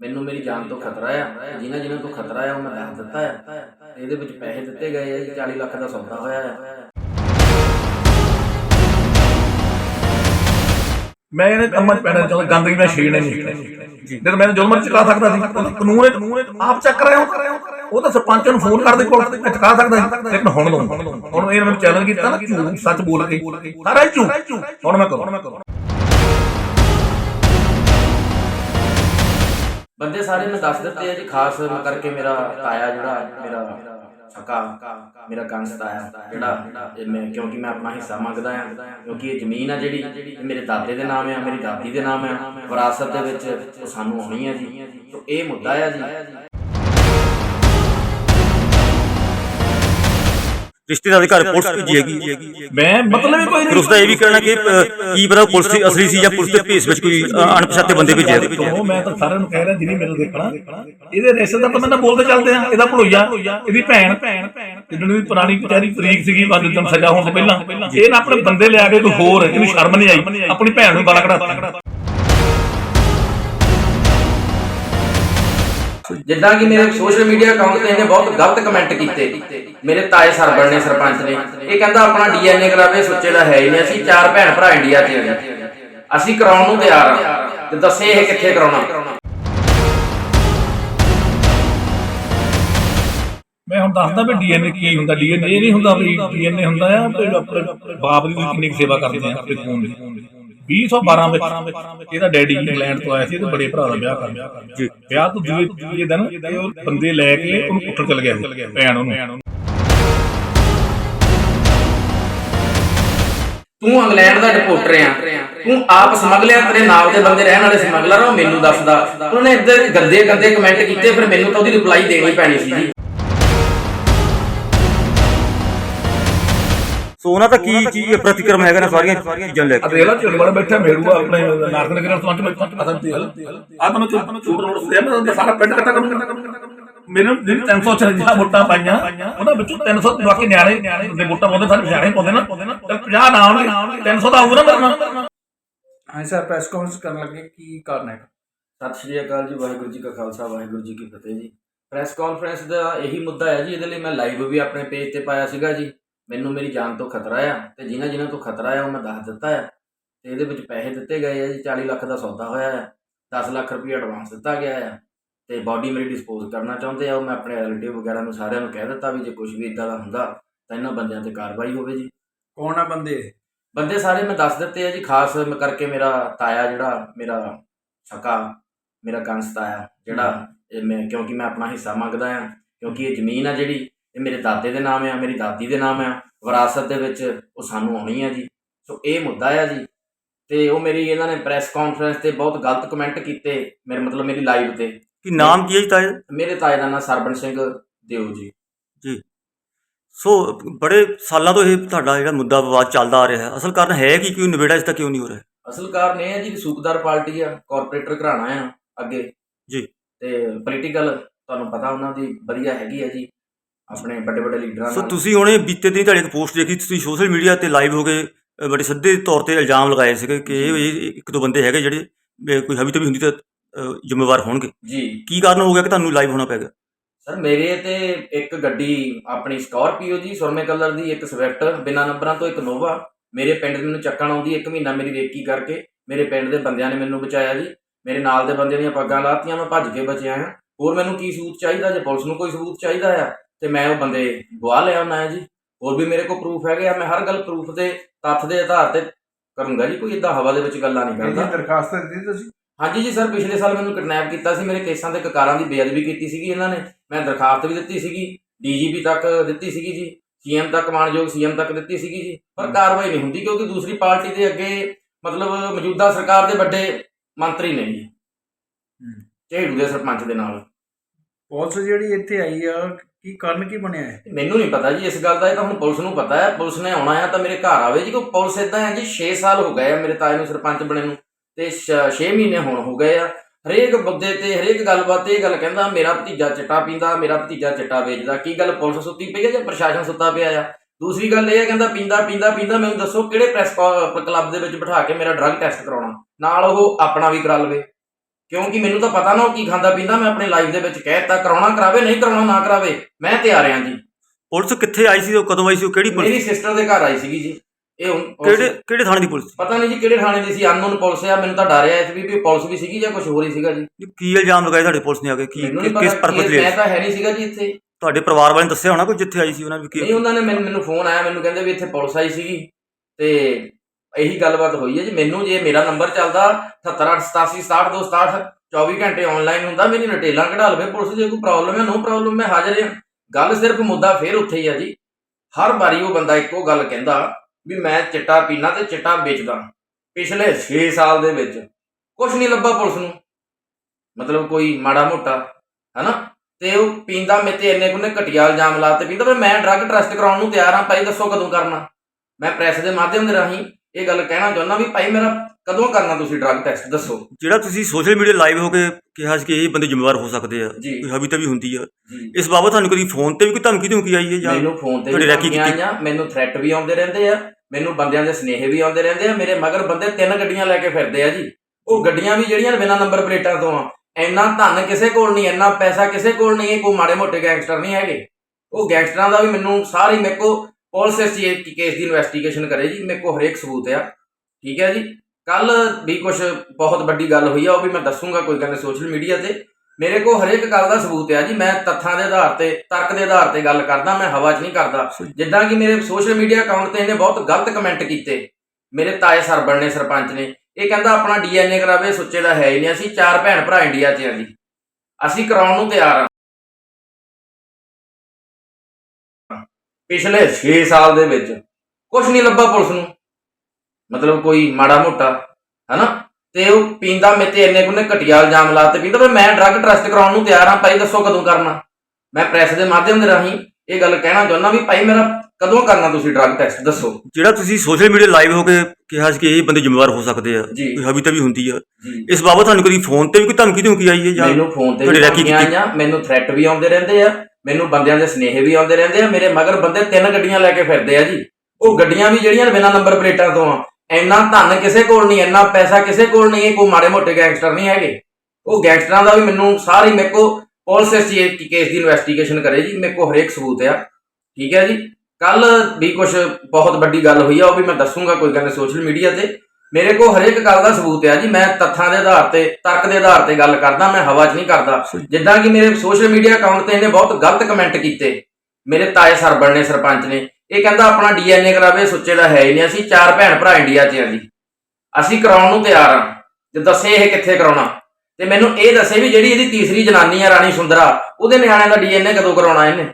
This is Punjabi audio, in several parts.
ਮੈਨੂੰ ਮੇਰੀ ਜਾਨ ਤੋਂ ਖਤਰਾ ਆ। ਜਿਨ੍ਹਾਂ ਜਿਨ੍ਹਾਂ ਤੋਂ ਖਤਰਾ ਆ, ਉਹ ਮੈਂ ਦੱਸ ਦਿੱਤਾ ਆ। ਇਹਦੇ ਵਿੱਚ ਪੈਸੇ ਦਿੱਤੇ ਗਏ ਆ 40 ਲੱਖ ਦਾ ਸੌਦਾ ਹੋਇਆ ਆ। ਮੈਂ ਇਹਨੇ ਕੰਮਾਂ ਪੈਣਾ ਚੱਲ ਗੰਦਗੀ ਮੈਂ ਛੇੜਨੇ ਨਹੀਂ। ਜਦੋਂ ਮੈਨੂੰ ਜ਼ੁਲਮ ਚੁਕਾ ਸਕਦਾ ਸੀ, ਕਾਨੂੰਨ ਆਪ ਚੱਕ ਰਿਹਾ ਉਹ? ਤਾਂ ਸਰਪੰਚ ਨੂੰ ਫੋਨ ਕਰਦੇ ਕੋਲ, ਮੈਂ ਚੁਕਾ ਸਕਦਾ ਸੀ। ਲੇਕਿਨ ਹੁਣ ਨੂੰ ਹੁਣ ਇਹ ਮੈਨੂੰ ਚੈਲੰਜ ਕੀਤਾ ਨਾ, ਝੂਠ, ਸੱਚ ਬੋਲ ਕੇ। ਸਾਰਾ ਝੂਠ। ਹੁਣ ਮੈਂ ਕਰੂੰ। ਬੰਦੇ ਸਾਰੇ ਮੈਂ ਦੱਸ ਦਿੱਤੇ ਆ ਜੀ, ਖਾਸ ਕਰਕੇ ਮੇਰਾ ਤਾਇਆ ਜਿਹੜਾ, ਮੇਰਾ ਸਕਾ ਮੇਰਾ ਕੰਸ ਤਾਇਆ, ਜਿਹੜਾ ਇਹ ਮੈਂ, ਕਿਉਂਕਿ ਮੈਂ ਆਪਣਾ ਹਿੱਸਾ ਮੰਗਦਾ ਆ, ਕਿਉਂਕਿ ਇਹ ਜ਼ਮੀਨ ਆ ਜਿਹੜੀ, ਇਹ ਮੇਰੇ ਦਾਦੇ ਦੇ ਨਾਮ ਆ, ਮੇਰੀ ਦਾਦੀ ਦੇ ਨਾਮ ਆ, ਵਿਰਾਸਤ ਦੇ ਵਿੱਚ ਸਾਨੂੰ ਆਉਣੀ ਆ ਜੀ। ਸੋ ਇਹ ਮੁੱਦਾ ਆ ਜੀ। ਰਿਸ਼ਤੇਦਾਰ ਦੇ ਘਰ ਪੁਲਿਸ ਭੇਜੀ ਹੈਗੀ। ਮੈਂ ਮਤਲਬ ਹੀ ਕੋਈ ਫਿਰ ਉਸ ਦਾ ਇਹ ਵੀ ਕਹਿਣਾ ਕਿ ਅ, ਕੀ ਪਤਾ ਪੁਲਿਸ ਦੀ ਅਸਲੀ ਸੀ ਜਾਂ ਪੁਲਿਸ ਦੇ ਭੇਸ ਵਿੱਚ ਕੋਈ ਅ, ਅਣਪਛਾਤੇ ਬੰਦੇ ਭੇਜੇ ਆ। ਉਹ ਮੈਂ ਤਾਂ ਸਾਰਿਆਂ ਨੂੰ ਕਹਿ ਰਿਹਾ ਜਿਹਨੇ ਮੈਨੂੰ ਦੇਖਣਾ। ਇਹਦੇ ਰਿਸ਼ਤੇ ਦਾ ਤਾਂ ਮੈਂ ਤਾਂ ਬੋਲਦੇ ਚੱਲਦੇ ਆ ਇਹਦਾ ਭੜੋਈਆ ਇਹਦੀ ਭੈਣ ਭੈਣ। ਜਿਹਨੂੰ ਵੀ ਪੁਰਾਣੀ ਵਿਚਾਰੀ ਤਰੀਕ ਸੀਗੀ ਬੰਦ ਦਿਨ ਸਜ਼ਾ ਹੋਣ ਤੋਂ ਪਹਿਲਾਂ। ਇਹ ਨਾ ਆਪਣੇ ਬੰਦੇ ਲਿਆ ਕੇ ਕੋਈ ਹੋਰ ਇਹਨੂੰ ਸ਼ਰਮ ਨਹੀਂ ਆਈ। ਆਪਣੀ ਭੈਣ ਨੂੰ ਗਾਲਾਂ ਕਢਾਤਾ ਜਿੱਦਾਂ ਕਿ ਮੇਰੇ ਸੋਸ਼ਲ ਮੀਡੀਆ ਅਕਾਊਂਟ ਤੇ ਇਹਨੇ ਬਹੁਤ ਗਲਤ ਕਮੈਂਟ ਕੀਤੇ। ਮੇਰੇ ਤਾਏ ਸਰਬਣ ਨੇ, ਸਰਪੰਚ ਨੇ। ਇਹ ਕਹਿੰਦਾ ਆਪਣਾ ਡੀਐਨਏ ਕਰਾਵੇ, ਸੁੱਚੇ ਦਾ ਹੈ ਹੀ ਨਹੀਂ। ਅਸੀਂ ਚਾਰ ਭੈਣ ਭਰਾ ਇੰਡੀਆ 'ਚ ਹਾਂ ਅਸੀਂ ਕਰਾਉਣ ਨੂੰ ਤਿਆਰ ਹਾਂ ਤੇ ਦੱਸੇ ਇਹ ਕਿੱਥੇ ਕਰਾਉਣਾ। ਮੈਂ ਹੁਣ ਦੱਸਦਾ ਵੀ ਡੀਐਨਏ ਕੀ ਹੁੰਦਾ। ਡੀਐਨਏ ਇਹ ਨਹੀਂ ਹੁੰਦਾ ਵੀ ਡੀਐਨਏ ਹੁੰਦਾ ਆ ਵੀ ਆਪਣੇ ਬਾਪ ਦੀ ਕਿੰਨੀ ਕੁ ਸੇਵਾ ਕਰਦੇ ਆ ਆਪਣੇ ਖੂਨ ਦੀ। 2012 ਵਿੱਚ ਇਹਦਾ ਡੈਡੀ ਇੰਗਲੈਂਡ ਤੋਂ ਆਇਆ ਸੀ ਤੇ ਬੜੇ ਭਰਾ ਦਾ ਵਿਆਹ ਕਰ ਜੀ ਵਿਆਹ ਤੋਂ ਦੂਜੇ ਦੂਜੇ ਦਿਨ ਇਹ ਉਹ ਬੰਦੇ ਲੈ ਕੇ ਉਹਨੂੰ ਕੁੱਟਣ ਚਲ ਗਿਆ ਭੈਣ ਉਹਨੂੰ। ਤੂੰ ਇੰਗਲੈਂਡ ਦਾ ਰਿਪੋਰਟਰ ਆ। ਤੂੰ ਆਪ ਸਮਗਲਿਆ ਤੇਰੇ ਨਾਲ ਦੇ ਬੰਦੇ ਰਹਿਣ ਵਾਲੇ ਸਮਗਲਰ ਆ ਮੈਨੂੰ ਦੱਸਦਾ। ਉਹਨਾਂ ਇੱਧਰ ਗੰਦੇ ਗੰਦੇ ਕਮੈਂਟ ਕੀਤੇ, ਫਿਰ ਮੈਨੂੰ ਤਾਂ ਉਹਦੀ ਰਿਪਲਾਈ ਦੇਣੀ ਪੈਣੀ ਸੀ। ਜੀ ਸੋ ਉਹਨਾਂ ਦਾ ਕੀ ਚੀਜ਼ ਪ੍ਰਤੀਕਰਮ ਹੈਗਾ ਨਾ ਸਾਰੀਆਂ ਚੀਜ਼ਾਂ ਲੈ ਕੇ? ਅਦੇਲਾ ਝੋਲੇ ਵਾਲਾ ਬੈਠਾ ਮੇੜੂਆ ਆਪਣੇ ਨਾਰਕ ਨਗਰ ਤੋਂ ਅੰਤ ਵਿੱਚ ਪਤਾ ਨਹੀਂ ਆ ਤਾਂ ਮੈਂ ਝੂਠ ਰੋਡ ਸੇ ਮੈਂ ਤਾਂ ਸਾਰਾ ਪਿੰਡ ਇਕੱਠਾ ਕਰੂੰਗਾ ਮੈਨੂੰ ਜਿਹੜੀ 354 ਵੋਟਾਂ ਪਾਈਆਂ ਉਹਨਾਂ ਵਿੱਚੋਂ 300 ਬਾਕੀ ਨਿਆਣੇ ਦੇ ਵੋਟਾਂ ਪਾਉਂਦੇ ਸਾਰੇ ਨਿਆਣੇ ਪਾਉਂਦੇ ਨਾ। ਚੱਲ 50 ਨਾ ਆਉਣਗੇ 300 ਤਾਂ ਆਊਗਾ ਨਾ ਮੇਰੇ ਨਾਲ। ਹਾਂ ਸਰ ਪ੍ਰੈਸ ਕਾਨਫਰੰਸ ਕਰਨ ਲੱਗੇ ਕੀ ਕਾਰਨ ਹੈ? ਸਤਿ ਸ਼੍ਰੀ ਅਕਾਲ ਜੀ ਵਾਹਿਗੁਰੂ ਜੀ ਕਾ ਖਾਲਸਾ ਵਾਹਿਗੁਰੂ ਜੀ ਕੀ ਫਤਿਹ ਜੀ। ਪ੍ਰੈਸ ਕਾਨਫਰੰਸ ਦਾ ਇਹੀ ਮੁੱਦਾ ਹੈ ਜੀ ਇਹਦੇ ਲਈ ਮੈਂ ਲਾਈਵ ਵੀ ਆਪਣੇ ਪੇਜ ਤੇ ਪਾਇਆ ਸੀਗਾ ਜੀ। ਮੈਨੂੰ ਮੇਰੀ ਜਾਨ ਤੋਂ ਖਤਰਾ ਆ ਤੇ ਜਿਨ੍ਹਾਂ ਜਿਨ੍ਹਾਂ ਤੋਂ ਖਤਰਾ ਆ ਉਹ ਮੈਂ ਦੱਸ ਦਿੱਤਾ ਆ ਤੇ ਇਹਦੇ ਵਿੱਚ ਪੈਸੇ ਦਿੱਤੇ ਗਏ ਆ ਜੀ 40 ਲੱਖ ਦਾ ਸੌਦਾ ਹੋਇਆ ਆ 10 ਲੱਖ ਰੁਪਏ ਐਡਵਾਂਸ ਦਿੱਤਾ ਗਿਆ ਆ ਤੇ ਬਾਡੀ ਮੇਰੀ ਡਿਸਪੋਜ਼ ਕਰਨਾ ਚਾਹੁੰਦੇ ਆ ਉਹ ਮੈਂ ਆਪਣੇ ਰਿਲੇਟਿਵ ਵਗੈਰਾ ਨੂੰ ਸਾਰਿਆਂ ਨੂੰ ਕਹਿ ਦਿੱਤਾ ਵੀ ਜੇ ਕੁਝ ਵੀ ਇਦਾਂ ਦਾ ਹੁੰਦਾ ਤਾਂ ਇਹਨਾਂ ਬੰਦਿਆਂ ਤੇ ਕਾਰਵਾਈ ਹੋਵੇ ਜੀ। ਕੌਣ ਆ ਬੰਦੇ? ਬੰਦੇ ਸਾਰੇ ਮੈਂ ਦੱਸ ਦਿੱਤੇ ਆ ਜੀ ਖਾਸ ਕਰਕੇ ਮੇਰਾ ਤਾਇਆ ਜਿਹੜਾ ਮੇਰਾ ਸਕਾ ਮੇਰਾ ਕੰਸ ਤਾਇਆ ਜਿਹੜਾ ਮੈਂ ਕਿਉਂਕਿ ਮੈਂ ਆਪਣਾ ਹਿੱਸਾ ਮੰਗਦਾ ਆ ਕਿਉਂਕਿ ਇਹ ਜ਼ਮੀਨ ਆ ਜਿਹੜੀ ਇਹ ਮੇਰੇ ਦਾਦੇ ਦੇ ਨਾਮ ਆ ਮੇਰੀ ਦਾਦੀ ਦੇ ਨਾਮ ਆ ਵਿਰਾਸਤ ਦੇ ਵਿੱਚ ਉਹ ਸਾਨੂੰ ਆਉਣੀ ਆ ਜੀ। ਸੋ ਇਹ ਮੁੱਦਾ ਆ ਜੀ। ਤੇ ਉਹ ਮੇਰੀ ਇਹਨਾਂ ਨੇ ਪ੍ਰੈਸ ਕਾਨਫਰੰਸ ਤੇ ਬਹੁਤ ਗਲਤ ਕਮੈਂਟ ਕੀਤੇ ਮੇਰੇ ਮਤਲਬ ਮੇਰੀ ਲਾਈਵ ਤੇ। ਕੀ ਨਾਮ ਕੀ ਹੈ ਜੀ ਤਾਏ ਮੇਰੇ ਤਾਏ ਦਾ ਨਾਮ ਸਰਬਣ ਸਿੰਘ ਦਿਓ ਜੀ। ਸੋ ਬੜੇ ਸਾਲਾਂ ਤੋਂ ਇਹ ਤੁਹਾਡਾ ਜਿਹੜਾ ਮੁੱਦਾ ਵਿਵਾਦ ਚੱਲਦਾ ਆ ਰਿਹਾ ਹੈ। ਅਸਲ ਕਾਰਨ ਹੈ ਕਿ? ਕਿਉਂ ਨਿਬੇੜਾ ਇਸ ਤੱਕ ਕਿਉਂ ਨਹੀਂ ਹੋ ਰਿਹਾ? ਅਸਲ ਕਾਰਨ ਇਹ ਹੈ ਜੀ ਕਿ ਸੂਕਦਾਰ ਪਾਰਟੀ ਆ ਕਾਰਪੋਰੇਟਰ ਘਰਾਣਾ ਆ ਅੱਗੇ। ਜੀ। ਤੇ ਪੋਲੀਟੀਕਲ ਤੁਹਾਨੂੰ ਪਤਾ ਉਹਨਾਂ ਦੀ ਵਧੀਆ ਹੈਗੀ ਆ ਜੀ। ਆਪਣੇ ਵੱਡੇ ਵੱਡੇ ਲੀਡਰਾਂ ਸੋ ਨਾਲ। ਤੁਸੀਂ ਹੁਣੇ ਬੀਤੇ ਦਿਨ ਤੁਹਾਡੀ ਇੱਕ ਪੋਸਟ ਦੇਖੀ ਤੁਸੀਂ ਸੋਸ਼ਲ ਮੀਡੀਆ ਤੇ ਲਾਈਵ ਹੋ ਕੇ ਅ, ਬੜੇ ਸਿੱਧੇ ਤੌਰ ਤੇ ਇਲਜ਼ਾਮ ਲਗਾਏ ਸੀਗੇ ਕਿ ਇਹ ਇਹ ਇੱਕ ਦੋ ਬੰਦੇ ਹੈਗੇ ਜਿਹੜੇ ਕੋਈ ਹਵੀ ਤੇ ਵੀ ਹੁੰਦੀ ਤਾਂ ਅ, ਜ਼ਿੰਮੇਵਾਰ ਹੋਣਗੇ। ਜੀ। ਕੀ ਕਾਰਨ ਹੋ ਗਿਆ ਕਿ ਤੁਹਾਨੂੰ ਲਾਈਵ ਹੋਣਾ ਪੈ ਗਿਆ? ਸਰ ਮੇਰੇ ਤੇ ਇੱਕ ਗੱਡੀ ਆਪਣੀ ਸਕਾਰਪੀਓ ਜੀ ਸੁਰਮੇ ਕਲਰ ਦੀ ਇੱਕ ਸਵਿਫਟ ਬਿਨਾਂ ਨੰਬਰਾਂ ਤੋਂ ਇੱਕ ਨੋਵਾ ਮੇਰੇ ਪਿੰਡ ਦੇ ਮੈਨੂੰ ਚੱਕਣ ਆਉਂਦੀ ਇੱਕ ਮਹੀਨਾ ਮੇਰੀ ਰੇਕੀ ਕਰਕੇ ਮੇਰੇ ਪਿੰਡ ਦੇ ਬੰਦਿਆਂ ਨੇ ਮੈਨੂੰ ਬਚਾਇਆ ਜੀ। ਮੇਰੇ ਨਾਲ ਦੇ ਬੰਦਿਆਂ ਦੀਆਂ ਪੱਗਾਂ ਲਾਤੀਆਂ ਮੈਂ ਭੱਜ ਕੇ ਬਚਿਆ ਹਾਂ। ਹੋਰ ਮੈਨੂੰ ਕੀ ਸਬੂਤ ਚਾਹੀਦਾ? ਜੇ ਪੁਲਿਸ ਨੂੰ ਕੋਈ ਸਬੂਤ ਚਾਹੀਦਾ ਆ ਤੇ ਮੈਂ ਉਹ ਬੰਦੇ ਗਵਾ ਲਿਆ ਮੈਂ ਜੀ। ਹੋਰ ਵੀ ਮੇਰੇ ਕੋਲ ਪ੍ਰੂਫ ਹੈਗੇ ਆ। ਮੈਂ ਹਰ ਗੱਲ ਪ੍ਰੂਫ ਦੇ ਤੱਥ ਦੇ ਆਧਾਰ ਤੇ ਕਰੂੰਗਾ ਜੀ। ਕੋਈ ਇਦਾਂ ਹਵਾ ਦੇ ਵਿੱਚ ਗੱਲਾਂ ਨਹੀਂ ਇਹਦੀ ਕਰਦਾ ਦਰਖਾਸਤ ਦਿੱਤੀ ਤੁਸੀਂ? ਹਾਂਜੀ ਜੀ ਸਰ ਪਿਛਲੇ ਸਾਲ ਮੈਨੂੰ ਕਿਡਨੈਪ ਕੀਤਾ ਸੀ। ਮੇਰੇ ਕੇਸਾਂ ਤੇ ਕਕਾਰਾਂ ਦੀ ਬੇਅਦਬੀ ਕੀਤੀ ਸੀਗੀ ਇਹਨਾਂ ਨੇ। ਮੈਂ ਦਰਖਾਸਤ ਵੀ ਦਿੱਤੀ ਸੀਗੀ। ਡੀਜੀਪੀ ਤੱਕ ਦਿੱਤੀ ਸੀਗੀ ਜੀ। ਸੀਐਮ ਤੱਕ ਮਾਨਯੋਗ ਸੀਐਮ ਤੱਕ ਦਿੱਤੀ ਸੀਗੀ ਜੀ। ਪਰ ਕਾਰਵਾਈ ਨਹੀਂ ਹੁੰਦੀ ਕਿਉਂਕਿ ਦੂਸਰੀ ਪਾਰਟੀ ਦੇ ਅੱਗੇ ਮਤਲਬ ਮੌਜੂਦਾ ਸਰਕਾਰ ਦੇ ਵੱਡੇ ਮੰਤਰੀ ਨੇ ਜੀ। ਝੇੜੂ ਦੇ ਸਰਪੰਚ ਦੇ ਨਾਲ। ਪੁਲਿਸ ਜਿਹੜੀ ਇੱਥੇ ਆਈ ਆ ਕੀ ਕਾਰਨ ਕੀ ਬਣਿਆ ਹੈ ਮੈਨੂੰ ਨਹੀਂ ਪਤਾ ਜੀ, ਇਸ ਗੱਲ ਦਾ ਇਹ ਤਾਂ ਹੁਣ ਪੁਲਿਸ ਨੂੰ ਪਤਾ ਹੈ। ਪੁਲਿਸ ਨੇ ਆਉਣਾ ਹੈ ਤਾਂ ਮੇਰੇ ਘਰ ਆਵੇ ਜੀ ਕੋਈ ਪੁਲਿਸ ਇਦਾਂ ਹੈ ਜੀ 6 ਸਾਲ ਹੋ ਗਏ ਆ ਮੇਰੇ ਤਾਏ ਨੂੰ, ਸਰਪੰਚ ਬਣੇ ਨੂੰ, ਤੇ 6 ਮਹੀਨੇ ਹੁਣ ਹੋ ਗਏ ਆ। ਹਰੇਕ ਮੁੱਦੇ ਤੇ, ਹਰੇਕ ਗੱਲਬਾਤ ਤੇ ਇਹ ਗੱਲ ਕਹਿੰਦਾ, ਮੇਰਾ ਭਤੀਜਾ ਚਿੱਟਾ ਪੀਂਦਾ, ਮੇਰਾ ਭਤੀਜਾ ਚਿੱਟਾ ਵੇਚਦਾ। ਕੀ ਗੱਲ ਪੁਲਿਸ ਸੁੱਤੀ ਪਈ ਹੈ ਜਾਂ ਪ੍ਰਸ਼ਾਸਨ ਸੁੱਤਾ ਪਿਆ ਆ? ਦੂਸਰੀ ਗੱਲ ਇਹ ਹੈ, ਕਹਿੰਦਾ ਪੀਂਦਾ ਪੀਂਦਾ ਪੀਂਦਾ, ਮੈਨੂੰ ਦੱਸੋ ਕਿਹੜੇ ਪ੍ਰੈਸ ਕਲੱਬ ਦੇ ਵਿੱਚ ਬਿਠਾ ਕੇ ਮੇਰਾ ਡਰੱਗ ਟੈਸਟ ਕਰਾਉਣਾ? ਨਾਲ ਉਹ ਆਪਣਾ ਵੀ ਕਰਾ ਲਵੇ। ਕਿਉਂਕਿ ਮੈਨੂੰ ਤਾਂ ਪਤਾ ਨਾ ਉਹ ਕੀ ਖਾਂਦਾ ਪੀਂਦਾ ਮੈਂ ਆਪਣੇ ਲਾਈਫ ਦੇ ਵਿੱਚ ਕਹਿ ਦਿੱਤਾ ਕਰਾਉਣਾ ਕਰਾਵੇ ਨਹੀਂ ਕਰਾਉਣਾ ਨਾ ਕਰਾਵੇ ਮੈਂ ਤਿਆਰ ਹਾਂ ਜੀ। ਪੁਲਿਸ ਕਿੱਥੇ ਆਈ ਸੀ ਉਹ ਕਦੋਂ ਆਈ ਸੀ ਉਹ ਕਿਹੜੀ ਪੁਲਿਸ? ਮੇਰੀ ਸਿਸਟਰ ਦੇ ਘਰ ਆਈ ਸੀਗੀ ਜੀ। ਇਹ ਹੁਣ ਕਿਹੜੇ ਕਿਹੜੇ ਥਾਣੇ ਦੀ ਪੁਲਿਸ ਪਤਾ ਨਹੀਂ ਜੀ ਕਿਹੜੇ ਥਾਣੇ ਦੀ ਸੀ ਅਨਨੋਨ ਪੁਲਿਸ ਆ ਮੈਨੂੰ ਤਾਂ ਡਰ ਰਿਹਾ ਇਸ ਵੀ ਵੀ ਪੁਲਿਸ ਵੀ ਸੀਗੀ ਜਾਂ ਕੁਝ ਹੋਰ ਹੀ ਸੀਗਾ ਜੀ। ਕੀ ਇਲਜ਼ਾਮ ਲਗਾਏ ਤੁਹਾਡੇ ਪੁਲਿਸ ਨੇ ਆ ਕੇ? ਕੀ ਮੈਨੂੰ ਨਹੀਂ ਕਿਸ ਪਤਾ ਪਰਪਸ ਕੀ- ਲਈ ਮੈਂ ਤਾਂ ਹੈ ਨਹੀਂ ਸੀਗਾ ਜੀ ਇੱਥੇ। ਤੁਹਾਡੇ ਪਰਿਵਾਰ ਵਾਲਿਆਂ ਨੇ ਦੱਸਿਆ ਹੋਣਾ ਕੋਈ ਜਿੱਥੇ ਆਈ ਸੀ ਉਹਨਾਂ ਨੇ ਵੀ ਨਹੀਂ ਕੀ ਉਹਨਾਂ ਨੇ ਮੈਨੂੰ ਮੈਨੂੰ ਫੋਨ ਆਇਆ ਮੈਨੂੰ ਕਹਿੰਦੇ ਵੀ ਇੱਥੇ ਪੁਲਿਸ ਆਈ ਸੀਗੀ ਤੇ ਇਹੀ ਗੱਲਬਾਤ ਹੋਈ ਹੈ ਜੀ। ਮੈਨੂੰ ਜੇ ਮੇਰਾ ਨੰਬਰ ਚੱਲਦਾ 7887676267 24 ਘੰਟੇ ਆਨਲਾਈਨ ਹੁੰਦਾ, ਮੇਰੀ ਡਿਟੇਲਾਂ ਕਢਾ ਲਵੇ ਪੁਲਿਸ, ਜੇ ਕੋਈ ਪ੍ਰੋਬਲਮ ਹੈ ਨੋ ਪ੍ਰੋਬਲਮ ਮੈਂ ਹਾਜ਼ਰ ਹਾਂ। ਗੱਲ ਸਿਰਫ ਮੁੱਦਾ ਫੇਰ ਉੱਥੇ ਹੀ ਆ ਜੀ। ਹਰ ਵਾਰੀ ਉਹ ਬੰਦਾ ਇੱਕੋ ਗੱਲ ਕਹਿੰਦਾ ਵੀ ਮੈਂ ਚਿੱਟਾ ਪੀਣਾ ਤੇ ਚਿੱਟਾ ਵੇਚਦਾ। ਪਿਛਲੇ 6 ਸਾਲ ਦੇ ਵਿੱਚ ਕੁਝ ਨਹੀਂ ਲੱਭਾ ਪੁਲਿਸ ਨੂੰ। ਮਤਲਬ ਕੋਈ ਮਾੜਾ ਮੋਟਾ, ਹਨਾ? ਤੇ ਉਹ ਪੀਂਦਾ ਮੇਤੇ ਇੰਨੇ ਕੁਨੇ ਘਟੀਆ ਇਲਜ਼ਾਮ ਲਾਤੇ ਪੀਂਦਾ, ਪਰ ਮੈਂ ਡਰੱਗ ਟੈਸਟ ਕਰਾਉਣ ਨੂੰ ਤਿਆਰ ਹਾਂ, ਭਾਈ ਦੱਸੋ ਕਦੋਂ ਕਰਨਾ? ਮੈਂ ਪ੍ਰੈਸ ਦੇ ਮਾਧਿਅਮ ਦੇ ਰਾਹੀਂ ਇਹ ਗੱਲ ਕਹਿਣਾ ਚਾਹੁੰਦਾ ਵੀ ਭਾਈ ਮੇਰਾ ਕਦੋਂ ਕਰਨਾ ਤੁਸੀਂ ਡਰੱਗ ਟੈਸਟ ਦੱਸੋ। ਜਿਹੜਾ ਤੁਸੀਂ ਸੋਸ਼ਲ ਮੀਡੀਆ ਲਾਈਵ ਹੋ ਕੇ ਕਿਹਾ ਸੀ ਕਿ ਇਹ ਬੰਦੇ ਜ਼ਿੰਮੇਵਾਰ ਹੋ ਸਕਦੇ ਆ ਜੀ। ਕੋਈ ਹਵੀ ਤਵੀ ਹੁੰਦੀ ਆ। ਜੀ। ਇਸ ਬਾਬਤ ਤੁਹਾਨੂੰ ਕਦੀ ਫੋਨ ਤੇ ਵੀ ਕੋਈ ਧਮਕੀ ਧਮਕੀ ਆਈ ਹੈ ਜਾਂ ਮੈਨੂੰ ਫੋਨ ਤੇ ਤੁਹਾਡੀ ਵੀ ਧਮਕੀਆਂ ਕੀਤੀ? ਆਈਆਂ ਮੈਨੂੰ ਥ੍ਰੈਟ ਵੀ ਆਉਂਦੇ ਰਹਿੰਦੇ ਆ ਮੈਨੂੰ ਬੰਦਿਆਂ ਦੇ ਸਨੇਹ ਵੀ ਆਉਂਦੇ ਰਹਿੰਦੇ ਆ ਮੇਰੇ ਮਗਰ ਬੰਦੇ ਤਿੰਨ ਗੱਡੀਆਂ ਲੈ ਕੇ ਫਿਰਦੇ ਆ ਜੀ। ਉਹ ਗੱਡੀਆਂ ਵੀ ਜਿਹੜੀਆਂ ਬਿਨਾਂ ਨੰਬਰ ਪਲੇਟਾਂ ਤੋਂ ਆ ਇੰਨਾ ਧਨ ਕਿਸੇ ਕੋਲ ਨਹੀਂ ਇੰਨਾ ਪੈਸਾ ਕਿਸੇ ਕੋਲ ਨਹੀਂ ਇਹ ਕੋਈ ਮਾੜੇ ਮੋਟੇ ਗੈਂਗਸਟਰ ਨਹੀਂ ਹੈਗੇ। ਉਹ ਗੈਂਗਸਟਰਾਂ ਦਾ ਵੀ ਮੈਨੂੰ ਸਾਰੀ ਮੇਰੇ ਕੋ ਪੁਲਿਸ ਇਸ ਚੀਜ਼ ਕੇਸ ਦੀ ਇਨਵੈਸਟੀਗੇਸ਼ਨ ਕਰੇ ਜੀ, ਮੇਰੇ ਕੋਲ ਹਰੇਕ ਸਬੂਤ ਆ, ਠੀਕ ਹੈ ਜੀ। ਕੱਲ ਵੀ ਕੁਝ ਬਹੁਤ ਵੱਡੀ ਗੱਲ ਹੋਈ ਆ, ਉਹ ਵੀ ਮੈਂ ਦੱਸੂਗਾ ਕੋਈ ਗੱਲ ਸੋਸ਼ਲ ਮੀਡੀਆ ਤੇ। ਮੇਰੇ ਕੋਲ ਹਰੇਕ ਗੱਲ ਦਾ ਸਬੂਤ ਆ ਜੀ, ਮੈਂ ਤੱਥਾਂ ਦੇ ਆਧਾਰ ਤੇ, ਤਰਕ ਦੇ ਆਧਾਰ ਤੇ ਗੱਲ ਕਰਦਾ, ਮੈਂ ਹਵਾ 'ਚ ਨਹੀਂ ਕਰਦਾ। ਜਿੱਦਾਂ ਕਿ ਮੇਰੇ ਸੋਸ਼ਲ ਮੀਡੀਆ ਅਕਾਊਂਟ ਤੇ ਇਹਨੇ ਬਹੁਤ ਗਲਤ ਕਮੈਂਟ ਕੀਤੇ। ਮੇਰੇ ਤਾਏ ਸਰਬਣ ਨੇ, ਸਰਪੰਚ ਨੇ, ਇਹ ਕਹਿੰਦਾ ਆਪਣਾ ਡੀਐਨਏ ਕਰਾਵੇ, ਸੁੱਚੇ ਦਾ ਹੈ ਹੀ ਨਹੀਂ, ਅਸੀਂ ਚਾਰ ਭੈਣ ਭਰਾ ਇੰਡੀਆ 'ਚ ਆ ਜੀ। ਅਸੀਂ ਕਰਾਉਣ ਨੂੰ ਤਿਆਰ ਆ। ਪਿਛਲੇ 6 ਸਾਲ ਦੇ ਵਿੱਚ ਕੁਝ ਨਹੀਂ ਲੱਭਾ ਪੁਲਿਸ ਨੂੰ। ਮਤਲਬ ਕੋਈ ਮਾੜਾ ਮੋਟਾ ਹਨਾ? ਤੇ ਉਹ ਪੀਂਦਾ ਮੇਤੇ ਇੰਨੇ ਕੁਨੇ ਘਟੀਆ ਇਲਜ਼ਾਮ ਲਾਤੇ ਪੀਂਦਾ ਪਰ ਮੈਂ ਡਰੱਗ ਟੈਸਟ ਕਰਾਉਣ ਨੂੰ ਤਿਆਰ ਹਾਂ ਭਾਈ ਦੱਸੋ ਕਦੋਂ ਕਰਨਾ? ਮੈਂ ਪ੍ਰੈਸ ਦੇ ਮਾਧਿਅਮ ਦੇ ਰਾਹੀਂ ਇਹ ਗੱਲ ਕਹਿਣਾ ਚਾਹੁੰਦਾ ਵੀ ਭਾਈ ਮੇਰਾ ਕਦੋਂ ਕਰਨਾ ਤੁਸੀਂ ਡਰੱਗ ਟੈਸਟ ਦੱਸੋ। ਜਿਹੜਾ ਤੁਸੀਂ ਸੋਸ਼ਲ ਮੀਡੀਆ ਲਾਈਵ ਹੋ ਕੇ ਕਿਹਾ ਸੀ ਕਿ ਇਹ ਬੰਦੇ ਜ਼ਿੰਮੇਵਾਰ ਹੋ ਸਕਦੇ ਆ ਕੋਈ ਹਵੀ ਤਵੀ ਹੁੰਦੀ ਆ ਇਸ ਬਾਬਤ ਤੁਹਾਨੂੰ ਕਦੀ ਫੋਨ ਤੇ ਵੀ ਕੋਈ ਧਮਕੀ ਧਮਕੀ ਆਈ ਹੈ ਜਾਂ ਮੈਨੂੰ ਫੋਨ ਤੇ ਵੀ ਧਮਕੀਆਂ? ਆਈਆਂ ਮੈਨੂੰ ਥ੍ਰੈਟ ਵੀ ਆਉਂਦੇ ਰਹਿੰਦੇ ਆ। ਮੈਨੂੰ ਬੰਦਿਆਂ ਦੇ ਸਨੇਹ ਵੀ ਆਉਂਦੇ ਰਹਿੰਦੇ ਆ, ਮੇਰੇ ਮਗਰ ਬੰਦੇ ਤਿੰਨ ਗੱਡੀਆਂ ਲੈ ਕੇ ਫਿਰਦੇ ਆ ਜੀ। ਉਹ ਗੱਡੀਆਂ ਵੀ ਜਿਹੜੀਆਂ ਬਿਨਾਂ ਨੰਬਰ ਪਲੇਟਾਂ ਤੋਂ ਆ। ਇੰਨਾ ਧਨ ਕਿਸੇ ਕੋਲ ਨਹੀਂ, ਇੰਨਾ ਪੈਸਾ ਕਿਸੇ ਕੋਲ ਨਹੀਂ ਇਹ ਕੋਈ ਮਾੜੇ ਮੋਟੇ ਗੈਂਗਸਟਰ ਨਹੀਂ ਹੈਗੇ। ਉਹ ਗੈਂਗਸਟਰਾਂ ਦਾ ਵੀ ਮੈਨੂੰ ਸਾਰੀ ਮੇਰੇ ਕੋ ਪੁਲਿਸ ਇਸ ਕੇਸ ਦੀ ਇਨਵੈਸਟੀਗੇਸ਼ਨ ਕਰੇ ਜੀ, ਮੇਰੇ ਕੋ ਹਰੇਕ ਸਬੂਤ ਆ। ਠੀਕ ਹੈ ਜੀ? ਕੱਲ ਵੀ ਕੁਝ ਬਹੁਤ ਵੱਡੀ ਗੱਲ ਹੋਈ ਆ, ਉਹ ਵੀ ਮੈਂ ਦੱਸੂਗਾ ਕੋਈ ਗੱਲ ਸੋਸ਼ਲ ਮੀਡੀਆ ਤੇ। ਮੇਰੇ ਕੋ ਹਰੇਕ ਗੱਲ ਦਾ ਸਬੂਤ ਆ ਜੀ ਮੈਂ ਤੱਥਾਂ ਦੇ ਆਧਾਰ ਤੇ ਤਰਕ ਦੇ ਆਧਾਰ ਤੇ ਗੱਲ ਕਰਦਾ ਮੈਂ ਹਵਾ 'ਚ ਨਹੀਂ ਕਰਦਾ। ਜਿੱਦਾਂ ਕਿ ਮੇਰੇ ਸੋਸ਼ਲ ਮੀਡੀਆ ਅਕਾਊਂਟ ਤੇ ਇਹਨੇ ਬਹੁਤ ਗਲਤ ਕਮੈਂਟ ਕੀਤੇ। ਮੇਰੇ ਤਾਏ ਸਰਬਣ ਨੇ ਸਰਪੰਚ ਨੇ। ਇਹ ਕਹਿੰਦਾ ਆਪਣਾ ਡੀਐਨਏ ਕਰਾਵੇ ਸੁੱਚੇ ਦਾ ਹੈ ਹੀ ਨਹੀਂ। ਅਸੀਂ ਚਾਰ ਭੈਣ ਭਰਾ ਇੰਡੀਆ 'ਚ ਆ ਜੀ। ਅਸੀਂ ਕਰਾਉਣ ਨੂੰ ਤਿਆਰ ਆ। ਤੇ ਦੱਸੇ ਇਹ ਕਿੱਥੇ ਕਰਾਉਣਾ। ਤੇ ਮੈਨੂੰ ਇਹ ਦੱਸੇ ਵੀ ਜਿਹੜੀ ਇਹਦੀ ਤੀਸਰੀ ਜਨਾਨੀ ਆ ਰਾਣੀ ਸੁੰਦਰਾ ਉਹਦੇ ਨਿਆਣਿਆਂ ਦਾ ਡੀਐਨਏ ਕਦੋਂ ਕਰਾਉਣਾ ਇਹਨੇ?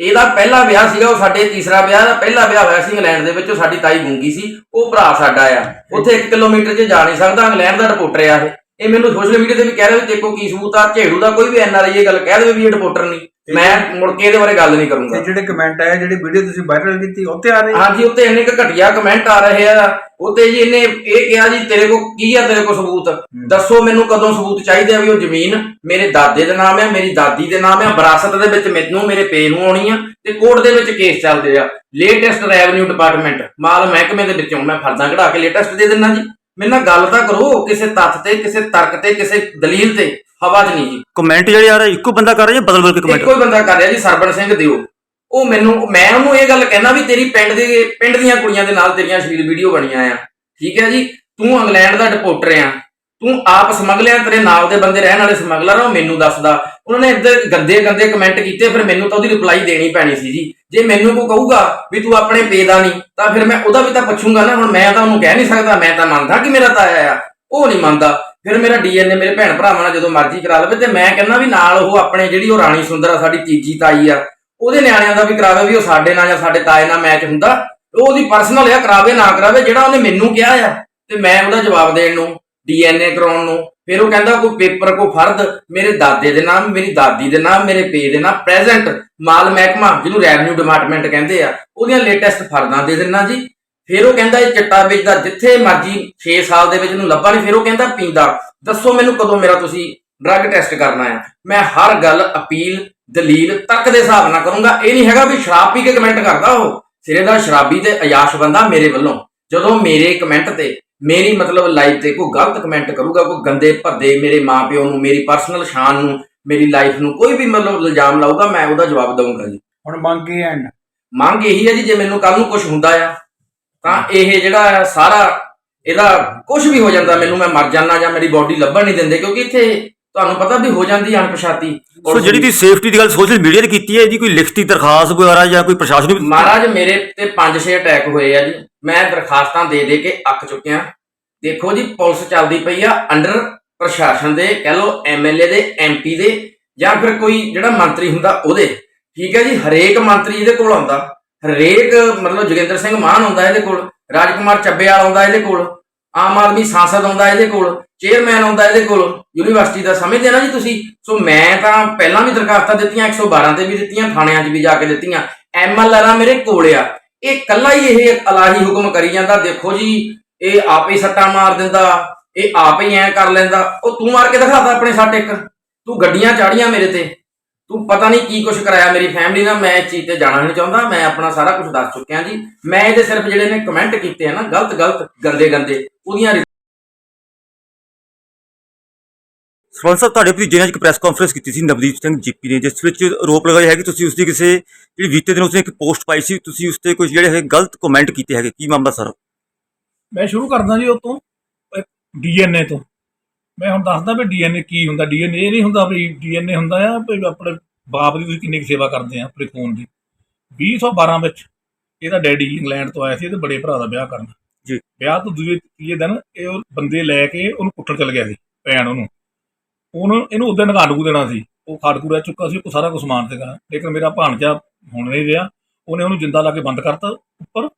ਇਹਦਾ ਪਹਿਲਾ ਵਿਆਹ ਸੀਗਾ ਉਹ ਸਾਡੇ ਤੀਸਰਾ ਵਿਆਹ ਦਾ ਪਹਿਲਾ ਵਿਆਹ ਹੋਇਆ ਸੀ ਇੰਗਲੈਂਡ ਦੇ ਵਿੱਚ ਉਹ ਸਾਡੀ ਤਾਈ ਗੂੰਗੀ ਸੀ ਉਹ ਭਰਾ ਸਾਡਾ ਆ। ਉੱਥੇ 1 ਕਿਲੋਮੀਟਰ 'ਚ ਜਾ ਨਹੀਂ ਸਕਦਾ ਇੰਗਲੈਂਡ ਦਾ ਰਿਪੋਰਟਰ ਆ ਇਹ। ਇਹ ਮੈਨੂੰ ਸੋਸ਼ਲ ਮੀਡੀਆ ਤੇ ਵੀ ਕਹਿ ਰਿਹਾ ਵੀ ਦੇਖੋ ਕੀ ਸਬੂਤ ਆ ਝੇੜੂ ਦਾ ਕੋਈ ਵੀ ਐਨਆਰਆਈ ਇਹ ਗੱਲ ਕਹਿ ਦੇਵੇ ਵੀ ਇਹ ਰਿਪੋਰਟਰ ਨਹੀਂ। ਮੈਂ ਮੁੜ ਕੇ ਇਹਦੇ ਬਾਰੇ ਗੱਲ ਨਹੀਂ ਕਰੂੰਗਾ। ਜਿਹੜੇ ਕਮੈਂਟ ਆਏ ਜਿਹੜੀ ਵੀਡੀਓ ਤੁਸੀਂ ਵਾਇਰਲ ਕੀਤੀ ਉੱਤੇ ਆ ਰਹੀ ਹਾਂਜੀ ਉੱਤੇ ਇੰਨੇ ਕੁ ਘਟੀਆ ਕਮੈਂਟ ਆ ਰਹੇ ਆ। ਉੱਤੇ ਜੀ ਇਹਨੇ ਇਹ ਕਿਹਾ ਜੀ ਤੇਰੇ ਕੋ ਕੀ ਆ ਤੇਰੇ ਕੋ ਸਬੂਤ? ਦੱਸੋ ਮੈਨੂੰ ਕਦੋਂ ਸਬੂਤ ਚਾਹੀਦੇ ਆ ਵੀ ਉਹ ਜ਼ਮੀਨ ਮੇਰੇ ਦਾਦੇ ਦੇ ਨਾਮ ਆ ਮੇਰੀ ਦਾਦੀ ਦੇ ਨਾਮ ਆ ਵਿਰਾਸਤ ਦੇ ਵਿੱਚ ਮੈਨੂੰ ਮੇਰੇ ਪੇ ਨੂੰ ਆਉਣੀ ਆ ਤੇ ਕੋਰਟ ਦੇ ਵਿੱਚ ਕੇਸ ਚੱਲਦੇ ਆ। ਲੇਟੈਸਟ ਰੈਵਨਿਊ ਡਿਪਾਰਟਮੈਂਟ ਮਾਲ ਮਹਿਕਮੇ ਦੇ ਵਿੱਚੋਂ ਮੈਂ ਫਰਜ਼ਾਂ ਕਢਾ ਕੇ ਲੇਟੈਸਟ ਦੇ ਦਿੰਦਾ ਜੀ। ਮੇਰੇ ਨਾਲ ਗੱਲ ਤਾਂ ਕਰੋ ਕਿਸੇ ਤੱਥ ਤੇ ਕਿਸੇ ਤਰਕ ਤੇ ਕਿਸੇ ਦਲੀਲ ਤੇ ਹਵਾ 'ਚ ਨਹੀਂ ਜੀ। ਕਮੈਂਟ ਜਿਹੜੇ ਆ ਰਹੇ ਇੱਕੋ ਬੰਦਾ ਕਰ ਰਿਹਾ ਜਾਂ ਬਦਲ ਬਦਲ ਕੇ ਕਮੈਂਟ ਇੱਕੋ ਹੀ ਬੰਦਾ ਕਰ ਰਿਹਾ ਜੀ ਸਰਬਣ ਸਿੰਘ ਦਿਓ। ਉਹ ਮੈਨੂੰ, ਮੈਂ ਉਹਨੂੰ ਇਹ ਗੱਲ ਕਹਿਣਾ ਵੀ ਤੇਰੀ ਪਿੰਡ ਦੇ, ਪਿੰਡ ਦੀਆਂ ਕੁੜੀਆਂ ਦੇ ਨਾਲ ਤੇਰੀਆਂ ਅਸ਼ਲੀਲ ਵੀਡੀਓ ਬਣੀਆਂ ਆ। ਠੀਕ ਹੈ ਜੀ? ਤੂੰ ਇੰਗਲੈਂਡ ਦਾ ਰਿਪੋਰਟਰ ਆ। ਤੂੰ ਆਪ ਸਮਗਲਿਆ, ਤੇਰੇ ਨਾਲ ਦੇ ਬੰਦੇ ਰਹਿਣ ਵਾਲੇ ਸਮਗਲਰ ਆ, ਉਹ ਮੈਨੂੰ ਦੱਸਦਾ। ਉਹਨਾਂ ਨੇ ਇੱਧਰ ਗੰਦੇ ਗੰਦੇ ਕਮੈਂਟ ਕੀਤੇ, ਫਿਰ ਮੈਨੂੰ ਤਾਂ ਉਹਦੀ ਰਿਪਲਾਈ ਦੇਣੀ ਪੈਣੀ ਸੀ ਜੀ। ਜੇ ਮੈਨੂੰ ਕੋਈ ਕਹੂਗਾ ਵੀ ਤੂੰ ਆਪਣੇ ਪੇ ਦਾ ਨਹੀਂ, ਤਾਂ ਫਿਰ ਮੈਂ ਉਹਦਾ ਵੀ ਤਾਂ ਪੁੱਛੂੰਗਾ ਨਾ, ਹੁਣ ਮੈਂ ਤਾਂ ਉਹਨੂੰ ਕਹਿ ਨਹੀਂ ਸਕਦਾ, ਮੈਂ ਤਾਂ ਮੰਨਦਾ ਕਿ ਮੇਰਾ ਤਾਇਆ ਆ। ਉਹ ਨਹੀਂ ਮੰਨਦਾ। ਫਿਰ ਮੇਰਾ ਡੀਐਨਏ, ਮੇਰੇ ਭੈਣ ਭਰਾਵਾਂ ਨਾਲ ਜਦੋਂ ਮਰਜ਼ੀ ਕਰਾ ਲਵੇ, ਤੇ ਮੈਂ ਕਹਿੰਦਾ ਵੀ ਨਾਲ ਉਹ ਆਪਣੇ ਜਿਹੜੀ ਉਹ ਰਾਣੀ ਸੁੰਦਰ ਆ, ਸਾਡੀ ਤੀਜੀ ਤਾਈ ਆ ਉਹਦੇ ਨਿਆਣਿਆਂ ਦਾ ਵੀ ਕਰਾਵੇ ਵੀ ਉਹ ਸਾਡੇ ਨਾਲ ਜਾਂ ਸਾਡੇ ਤਾਏ ਨਾਲ ਮੈਚ ਹੁੰਦਾ ਉਹ ਉਹਦੀ ਪਰਸਨਲ ਆ, ਕਰਾਵੇ ਨਾ ਕਰਾਵੇ, ਜਿਹੜਾ ਉਹਨੇ ਮੈਨੂੰ ਕਿਹਾ ਆ, ਤੇ ਮੈਂ ਉਹਦਾ ਜਵਾਬ ਦੇਣ ਨੂੰ ਡੀਐਨਏ ਕਰਾਉਣ ਨੂੰ। ਫਿਰ ਉਹ ਕਹਿੰਦਾ ਕੋਈ ਪੇਪਰ ਕੋਈ ਫਰਦ, ਮੇਰੇ ਦਾਦੇ ਦੇ ਨਾਮ, ਮੇਰੀ ਦਾਦੀ ਦੇ ਨਾਮ, ਮੇਰੇ ਪੇ ਦੇ ਨਾਮ ਪ੍ਰੈਜ਼ੈਂਟ ਮਾਲ ਮਹਿਕਮਾ, ਜਿਹਨੂੰ ਰੈਵਨਿਊ ਡਿਪਾਰਟਮੈਂਟ ਕਹਿੰਦੇ ਆ, ਉਹਦੀਆਂ ਲੇਟੈਸਟ ਫਰਦਾਂ ਦੇ ਦਿੰਨਾ ਜੀ। ਫਿਰ ਉਹ ਕਹਿੰਦਾ ਇਹ ਚਿੱਟਾ ਵੇਚਦਾ, ਜਿੱਥੇ ਮਰਜ਼ੀ 6 ਸਾਲ ਦੇ ਵਿੱਚ ਨੂੰ ਲੱਭਾ ਨਹੀਂ ਫਿਰ ਉਹ ਕਹਿੰਦਾ ਪੀਂਦਾ, ਦੱਸੋ ਮੈਨੂੰ ਕਦੋਂ ਮੇਰਾ ਤੁਸੀਂ ਡਰੱਗ ਟੈਸਟ ਕਰਨਾ ਆ ਮੈਂ ਹਰ ਗੱਲ ਅਪੀਲ ਦਲੀਲ ਤੱਕ ਦੇ ਹਿਸਾਬ ਨਾਲ ਕਰੂੰਗਾ। ਇਹ ਨਹੀਂ ਹੈਗਾ ਵੀ ਸ਼ਰਾਬ ਪੀ ਕੇ ਕਮੈਂਟ ਕਰਦਾ ਉਹ। ਸਿਰੇ ਦਾ ਸ਼ਰਾਬੀ ਤੇ ਅਯਾਸ਼ ਬੰਦਾ ਮੇਰੇ ਵੱਲੋਂ। ਜਦੋਂ ਮੇਰੇ ਕਮੈਂਟ ਤੇ ਮੇਰੀ ਮਤਲਬ ਲਾਈਫ ਤੇ ਕੋਈ ਗਲਤ ਕਮੈਂਟ ਕਰੂਗਾ ਕੋਈ ਗੰਦੇ ਭੱਦੇ ਮੇਰੇ ਮਾਪਿਓ ਨੂੰ ਮੇਰੀ ਪਰਸਨਲ ਸ਼ਾਨ ਨੂੰ ਮੇਰੀ ਲਾਈਫ ਨੂੰ ਕੋਈ ਵੀ ਮਤਲਬ ਇਲਜ਼ਾਮ ਲਾਊਗਾ ਮੈਂ ਉਹਦਾ ਜਵਾਬ ਦਊਂਗਾ ਜੀ। ਹੁਣ ਮੰਗੇ ਐਂਡ ਮੰਗ ਇਹੀ ਹੈ ਜੀ ਜੇ ਮੈਨੂੰ ਕੱਲ ਨੂੰ ਕੁਝ ਹੁੰਦਾ ਆ ਤਾਂ ਇਹ ਜਿਹੜਾ ਸਾਰਾ ਇਹਦਾ ਕੁਝ ਵੀ ਹੋ ਜਾਂਦਾ ਮੈਨੂੰ ਮੈਂ ਮਰ ਜਾਣਾ ਜਾਂ ਮੇਰੀ ਬਾਡੀ ਲੱਭਣ ਨਹੀਂ ਦਿੰਦੇ ਕਿਉਂਕਿ ਇੱਥੇ ਤੁਹਾਨੂੰ ਪਤਾ ਵੀ ਹੋ ਜਾਂਦੀ ਅਣਪਛਾਤੀ। ਸੋ ਜਿਹੜੀ ਤੁਸੀਂ ਸੇਫਟੀ ਦੀ ਗੱਲ ਸੋਸ਼ਲ ਮੀਡੀਆ ਤੇ ਕੀਤੀ ਹੈ ਇਹਦੀ ਕੋਈ ਲਿਖਤੀ ਦਰਖਾਸਤ ਵਗੈਰਾ ਜਾਂ ਕੋਈ ਪ੍ਰਸ਼ਾਸਨਿਕ ਮਹਾਰਾਜ ਮੇਰੇ ਤੇ 5-6 ਅਟੈਕ ਹੋਏ ਆ ਜੀ। ਮੈਂ ਦਰਖਾਸਤਾਂ ਦੇ ਦੇ ਕੇ ਅੱਕ ਚੁੱਕਿਆ। ਦੇਖੋ ਜੀ ਪੁਲਿਸ ਚੱਲਦੀ ਪਈ ਆ ਅੰਡਰ ਪ੍ਰਸ਼ਾਸਨ ਦੇ ਕਹਿ ਲਓ ਐਮਐਲਏ ਦੇ ਐਮਪੀ ਦੇ ਜਾਂ ਫਿਰ ਕੋਈ ਜਿਹੜਾ ਮੰਤਰੀ ਹੁੰਦਾ ਉਹਦੇ। ਠੀਕ ਹੈ ਜੀ ਹਰੇਕ ਮੰਤਰੀ ਇਹਦੇ ਕੋਲ ਆਉਂਦਾ। ਹਰੇਕ ਮਤਲਬ ਜੋਗਿੰਦਰ ਸਿੰਘ ਮਾਨ ਆਉਂਦਾ ਇਹਦੇ ਕੋਲ ਰਾਜਕੁਮਾਰ ਚੱਬੇਵਾਲ ਆਉਂਦਾ ਇਹਦੇ ਕੋਲ। ਆਮ ਆਦਮੀ ਸਾਂਸਦ ਆਉਂਦਾ ਇਹਦੇ ਕੋਲ ਚੇਅਰਮੈਨ ਆਉਂਦਾ ਇਹਦੇ ਕੋਲ ਯੂਨੀਵਰਸਿਟੀ ਦਾ ਸਮਝਦੇ ਨਾ ਜੀ ਤੁਸੀਂ? ਸੋ ਮੈਂ ਤਾਂ ਪਹਿਲਾਂ ਵੀ ਦਰਖਾਸਤਾਂ ਦਿੱਤੀਆਂ 112 ਤੇ ਵੀ ਦਿੱਤੀਆਂ, ਥਾਣਿਆਂ 'ਚ ਵੀ ਜਾ ਕੇ ਦਿੱਤੀਆਂ। ਐਮਐਲਆਰਾਂ ਮੇਰੇ ਕੋਲ ਆ। ਇਹ ਕੱਲਾ ਹੀ ਇਹ ਅਲਾਹੀ ਹੁਕਮ ਕਰੀ ਜਾਂਦਾ, ਦੇਖੋ ਜੀ, ਇਹ ਆਪੇ ਹੀ ਸੱਟਾਂ ਮਾਰ ਦਿੰਦਾ, ਇਹ ਆਪ ਹੀ ਐ ਕਰ ਲੈਂਦਾ। ਉਹ ਤੂੰ ਮਾਰ ਕੇ ਦਿਖਾਤਾ ਆਪਣੇ ਸੱਟ ਇੱਕ। ਤੂੰ ਗੱਡੀਆਂ ਚਾੜੀਆਂ ਮੇਰੇ ਤੇ। ਤੂੰ ਪਤਾ ਨਹੀਂ ਕੀ ਕੁਛ ਕਰਾਇਆ ਮੇਰੀ ਫੈਮਿਲੀ ਨਾਲ ਮੈਂ ਇਸ ਚੀਜ਼ ਤੇ ਜਾਣਾ ਨਹੀਂ ਚਾਹੁੰਦਾ ਮੈਂ ਆਪਣਾ ਸਾਰਾ ਕੁਝ ਦੱਸ ਚੁੱਕਿਆ ਜੀ। ਮੈਂ ਇਹਦੇ ਸਿਰਫ ਜਿਹੜੇ ਨੇ ਕਮੈਂਟ ਕੀਤੇ ਆ ਨਾ ਗਲਤ ਗਲਤ ਗੰਦੇ ਗੰਦੇ ਉਹਦੀਆਂ ਸਾਹਿਬ ਤੁਹਾਡੇ ਭਤੀਜੇ ਨੇ ਇੱਕ ਪ੍ਰੈਸ ਕਾਨਫਰੰਸ ਕੀਤੀ ਸੀ ਨਵਦੀਪ ਸਿੰਘ ਜੀਪੀ ਨੇ ਜਿਸ ਵਿੱਚ ਆਰੋਪ ਲਗਾਏ ਹੈ ਕਿ ਤੁਸੀਂ ਉਸ ਦੀ ਕਿਸੇ ਜਿਹੜੀ ਬੀਤੇ ਦਿਨ ਉਸਨੇ ਇੱਕ ਪੋਸਟ ਪਾਈ ਸੀ ਤੁਸੀਂ ਉਸ ਤੇ ਕੁਝ ਜਿਹੜੇ ਹੈ ਗਲਤ ਕਮੈਂਟ ਕੀਤੇ ਹੈਗੇ। ਕੀ ਮਾਮਲਾ ਸਰ? ਮੈਂ ਸ਼ੁਰੂ ਕਰਦਾ ਜੀ ਉਹ ਤੋਂ ਡੀਐਨਏ ਤੋਂ। ਮੈਂ ਹੁਣ ਦੱਸਦਾ ਵੀ ਡੀਐਨਏ ਕੀ ਹੁੰਦਾ ਡੀਐਨਏ ਇਹ ਨਹੀਂ ਹੁੰਦਾ ਵੀ ਡੀਐਨਏ ਹੁੰਦਾ ਆ ਵੀ ਆਪਣੇ ਬਾਪ ਦੀ ਤੁਸੀਂ ਕਿੰਨੀ ਕੁ ਸੇਵਾ ਕਰਦੇ ਆ ਆਪਣੇ ਖੂਨ ਦੀ। 2012 ਵਿੱਚ ਇਹਦਾ ਡੈਡੀ ਇੰਗਲੈਂਡ ਤੋਂ ਆਇਆ ਸੀ ਇਹਦੇ ਬੜੇ ਭਰਾ ਦਾ ਵਿਆਹ ਕਰਨ। ਜੀ। ਵਿਆਹ ਤੋਂ ਦੂਜੇ ਤੀਏ ਦਿਨ ਇਹ ਉਹ ਬੰਦੇ ਲੈ ਕੇ ਉਹਨੂੰ ਕੁੱਟਣ ਚਲ ਗਿਆ ਸੀ ਭੈਣ ਉਹਨੂੰ। ਉਹਨੂੰ ਇਹਨੂੰ ਉਦੋਂ ਨਗਾਂਡੂ ਦੇਣਾ ਸੀ ਉਹ ਖਾੜਕੂ ਰਹਿ ਚੁੱਕਾ ਸੀ ਉਹ ਸਾਰਾ ਕੁਝ ਸਮਾਨ ਸੀਗਾ। ਲੇਕਿਨ ਮੇਰਾ ਭਾਣਜਾ ਹੁਣ ਨਹੀਂ ਰਿਹਾ ਉਹਨੇ ਉਹਨੂੰ ਜਿੰਦਾ ਲਾ ਕੇ ਬੰਦ ਕਰਤਾ ਉੱਪਰ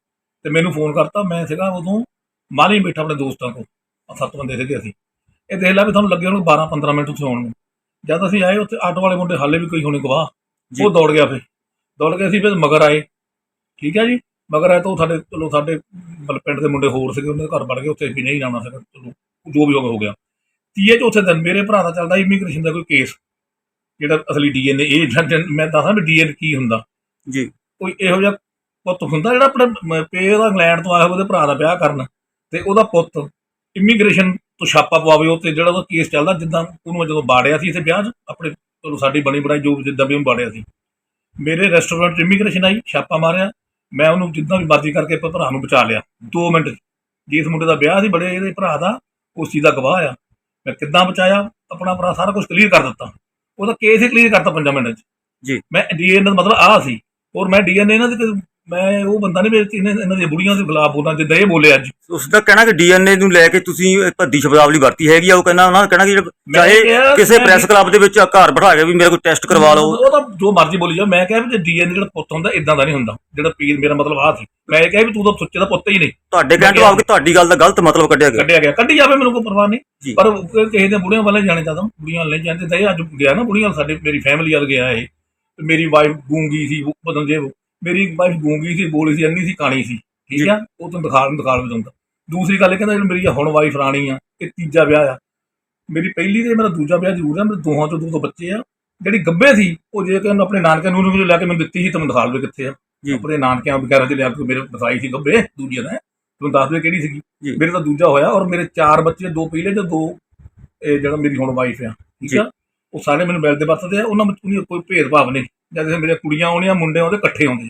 ਤੇ ਮੈਨੂੰ ਫੋਨ ਕਰਤਾ ਮੈਂ ਸੀਗਾ ਉਦੋਂ ਮਾਲੀ ਬੈਠਾ ਆਪਣੇ ਦੋਸਤਾਂ ਕੋਲ ਸੱਤ ਬੰਦੇ ਸੀਗੇ ਅਸੀਂ। ਇਹ ਦੇਖ ਲਿਆ ਵੀ ਤੁਹਾਨੂੰ ਲੱਗੇ ਉਹਨੂੰ 12 15 ਮਿੰਟ ਉੱਥੇ ਆਉਣ ਨੂੰ ਜਦ ਅਸੀਂ ਆਏ ਉੱਥੇ ਆਟੋ ਵਾਲੇ ਮੁੰਡੇ ਹਾਲੇ ਵੀ ਕੋਈ ਹੋਣੇ ਗਵਾਹ। ਉਹ ਦੌੜ ਗਿਆ ਫੇ ਦੌੜ ਕੇ ਅਸੀਂ ਫਿਰ ਮਗਰ ਆਏ। ਠੀਕ ਹੈ ਜੀ? ਮਗਰ ਆਏ ਤਾਂ ਉਹ ਸਾਡੇ ਚਲੋ ਸਾਡੇ ਮਤਲਬ ਪਿੰਡ ਦੇ ਮੁੰਡੇ ਹੋਰ ਸੀਗੇ ਉਹਨਾਂ ਦੇ ਘਰ ਵੜ ਗਏ ਉੱਥੇ ਵੀ ਨਹੀਂ ਜਾਣਾ ਸੀਗਾ। ਚਲੋ ਜੋ ਵੀ ਹੋ ਗਿਆ। ਗਿਆ ਤੀਏ ਚੌਥੇ ਦਿਨ ਮੇਰੇ ਭਰਾ ਦਾ ਚੱਲਦਾ ਇਮੀਗ੍ਰੇਸ਼ਨ ਦਾ ਕੋਈ ਕੇਸ ਜਿਹੜਾ ਅਸਲੀ ਡੀਐਨਏ ਇਹ ਮੈਂ ਦੱਸਾਂ ਵੀ ਡੀਐਨਏ ਕੀ ਹੁੰਦਾ। ਜੀ। ਕੋਈ ਇਹੋ ਜਿਹਾ ਪੁੱਤ ਹੁੰਦਾ ਜਿਹੜਾ ਆਪਣੇ ਪੇ ਦਾ ਇੰਗਲੈਂਡ ਤੋਂ ਆਇਆ ਹੋਵੇ ਉਹਦੇ ਭਰਾ ਦਾ ਵਿਆਹ ਕਰਨ। ਤੇ ਉਹਦਾ ਪੁੱਤ ਇਮੀਗ੍ਰੇਸ਼ਨ ਤੋਂ ਛਾਪਾ ਪਵਾਵੇ ਉਹ ਤੇ ਜਿਹੜਾ ਉਹਦਾ ਕੇਸ ਚੱਲਦਾ ਜਿੱਦਾਂ ਉਹਨੂੰ ਜਦੋਂ ਬਾੜਿਆ ਸੀ ਇੱਥੇ ਵਿਆਹ 'ਚ ਆਪਣੇ ਚਲੋ ਸਾਡੀ ਬਣੀ ਬਣਾਈ ਜੋ ਜਿੱਦਾਂ ਵੀ ਉਹਨੂੰ ਬਾੜਿਆ ਸੀ। ਮੇਰੇ ਰੈਸਟੋਰੈਂਟ 'ਚ ਇਮੀਗ੍ਰੇਸ਼ਨ ਆਈ ਛਾਪਾ ਮਾਰਿਆ ਮੈਂ ਉਹਨੂੰ ਜਿੱਦਾਂ ਵੀ ਮਰਜ਼ੀ ਕਰਕੇ ਆਪਣੇ ਭਰਾ ਨੂੰ ਬਚਾ ਲਿਆ 2 ਮਿੰਟ ਜਿਸ ਮੁੰਡੇ ਦਾ ਵਿਆਹ ਸੀ ਬੜੇ ਇਹਦੇ ਭਰਾ ਦਾ ਉਸ ਚੀਜ਼ ਦਾ ਗਵਾਹ ਆ। ਮੈਂ ਕਿੱਦਾਂ ਬਚਾਇਆ ਆਪਣਾ ਭਰਾ ਸਾਰਾ ਕੁਝ ਕਲੀਅਰ ਕਰ ਦਿੱਤਾ। ਉਹਦਾ ਕੇਸ ਹੀ ਕਲੀਅਰ ਕਰਤਾ 5 ਮਿੰਟ 'ਚ। ਜੀ। ਮੈਂ ਡੀਐਨਏ ਦਾ ਮਤਲਬ ਆਹ ਸੀ। ਔਰ ਮੈਂ ਡੀਐਨਏ ਦੇ ਮੈਂ ਉਹ ਬੰਦਾ ਨਹੀਂ ਵੇਚੀ ਇਹਨਾਂ ਦੀਆਂ ਬੁੜੀਆਂ ਦੇ ਖਿਲਾਫ ਬੋਲਣਾ ਜਿੱਦਾਂ ਇਹ ਬੋਲੇ ਅੱਜ। ਉਸ ਦਾ ਕਹਿਣਾ ਕਿ ਡੀਐਨਏ ਨੂੰ ਲੈ ਕੇ ਤੁਸੀਂ ਭੱਦੀ ਸ਼ਬਦਾਵਲੀ ਵਰਤੀ ਹੈਗੀ ਆ ਉਹ ਕਹਿੰਦਾ ਉਹਨਾਂ ਕਹਿਣਾ ਕਿ ਚਾਹੇ ਕਿਸੇ ਪ੍ਰੈਸ ਕਲੱਬ ਦੇ ਵਿੱਚ ਘਰ ਬਿਠਾ ਕੇ ਵੀ ਮੇਰੇ ਕੋਲ ਟੈਸਟ ਕਰਵਾ ਲਓ। ਉਹ ਤਾਂ ਜੋ ਮਰਜ਼ੀ ਬੋਲੀ ਜਾ ਮੈਂ ਕਿਹਾ ਵੀ ਜੇ ਡੀਐਨਏ ਜਿਹੜਾ ਪੁੱਤ ਹੁੰਦਾ ਇਦਾਂ ਦਾ ਨਹੀਂ ਹੁੰਦਾ। ਜਿਹੜਾ ਪੀਰ ਮੇਰਾ ਮਤਲਬ ਆਹ ਸੀ। ਮੈਂ ਇਹ ਕਿਹਾ ਵੀ ਤੂੰ ਤਾਂ ਸੁੱਚੇ ਦਾ ਪੁੱਤ ਹੀ ਨਹੀਂ। ਤੁਹਾਡੇ ਕਹਿਣ ਤੋਂ ਆਪ ਕਿ ਤੁਹਾਡੀ ਗੱਲ ਦਾ ਗਲਤ ਮਤਲਬ ਕੱਢਿਆ ਗਿਆ। ਕੱਢਿਆ ਗਿਆ। ਕੱਢੀ ਜਾਵੇ ਮੈਨੂੰ ਕੋਈ ਪਰਵਾਹ। ਨਹੀਂ ਪਰ ਕਿਸੇ ਦੇ ਬੁੜੀਆਂ ਵਾਲੇ ਜਾਣੇ ਚਾਹਦਾ ਬੁੜੀਆਂ ਵਾਲੇ ਜਾਂਦੇ ਤਾਂ ਇਹ ਅੱਜ ਗਿਆ ਨਾ ਬੁੜੀਆਂ ਸਾਡੇ ਮੇਰੀ ਫੈਮਿਲੀ ਵੱਲ ਗਿਆ ਇਹ। ਮੇਰੀ ਵਾਈਫ ਗੂੰਗੀ ਸੀ ਬਦਲ ਜੇ ਮੇਰੀ ਵਾਈਫ ਗੂੰਗੀ ਸੀ ਬੋਲੀ ਸੀ ਅੰਨੀ ਸੀ ਕਾਣੀ ਸੀ ਠੀਕ। ਆ ਉਹ ਤੁਹਾਨੂੰ ਦਿਖਾ ਦਿਖਾ ਵੀ ਦਿੰਦਾ ਦੂਸਰੀ ਗੱਲ ਇਹ ਕਹਿੰਦਾ ਜਿਹੜੀ ਮੇਰੀ ਹੁਣ ਵਾਈਫ ਰਾਣੀ ਆ ਇਹ ਤੀਜਾ ਵਿਆਹ ਆ ਮੇਰੀ ਪਹਿਲੀ ਤੇ ਮੇਰਾ ਦੂਜਾ ਵਿਆਹ ਜ਼ਰੂਰ ਆ ਮੇਰੇ ਦੋਹਾਂ ਚੋਂ ਦੋ ਤੋਂ ਬੱਚੇ ਆ ਜਿਹੜੀ ਗੱਬੇ ਸੀ ਉਹ ਜੇ ਕਿ ਉਹਨੂੰ ਆਪਣੇ ਨਾਨਕਿਆਂ ਨੂੰ ਨੂੰ ਲੈ ਕੇ ਮੈਨੂੰ ਦਿੱਤੀ ਸੀ ਤੁਹਾਨੂੰ ਦਿਖਾ ਲਵੇ ਕਿੱਥੇ ਆ। ਆਪਣੇ ਨਾਨਕਿਆਂ ਵਗੈਰਾ ਦੇ ਲਿਆ ਕੇ ਮੇਰੇ ਬਸਾਈ ਸੀ ਗੱਬੇ ਦੂਜੀਆਂ ਨੇ ਤੁਹਾਨੂੰ ਦੱਸ ਦੇ ਕਿਹੜੀ ਸੀਗੀ। ਮੇਰੇ ਤਾਂ ਦੂਜਾ ਹੋਇਆ ਔਰ ਮੇਰੇ ਚਾਰ ਬੱਚੇ ਦੋ ਪਹਿਲੇ ਤੇ ਦੋ ਇਹ ਜਿਹੜਾ ਮੇਰੀ ਹੁਣ ਵਾਈਫ ਆ ਠੀਕ। ਆ ਉਹ ਸਾਰੇ ਮੈਨੂੰ ਮਿਲਦੇ ਵਰਤਦੇ ਆ ਉਹਨਾਂ ਵਿੱਚ ਕੋਈ ਭੇਦਭਾਵ ਨਹੀਂ ਜਦ ਇਹ ਮੇਰੀਆਂ ਕੁੜੀਆਂ ਆਉਣੀਆਂ ਮੁੰਡੇ ਆਉਂਦੇ ਇਕੱਠੇ ਆਉਂਦੇ।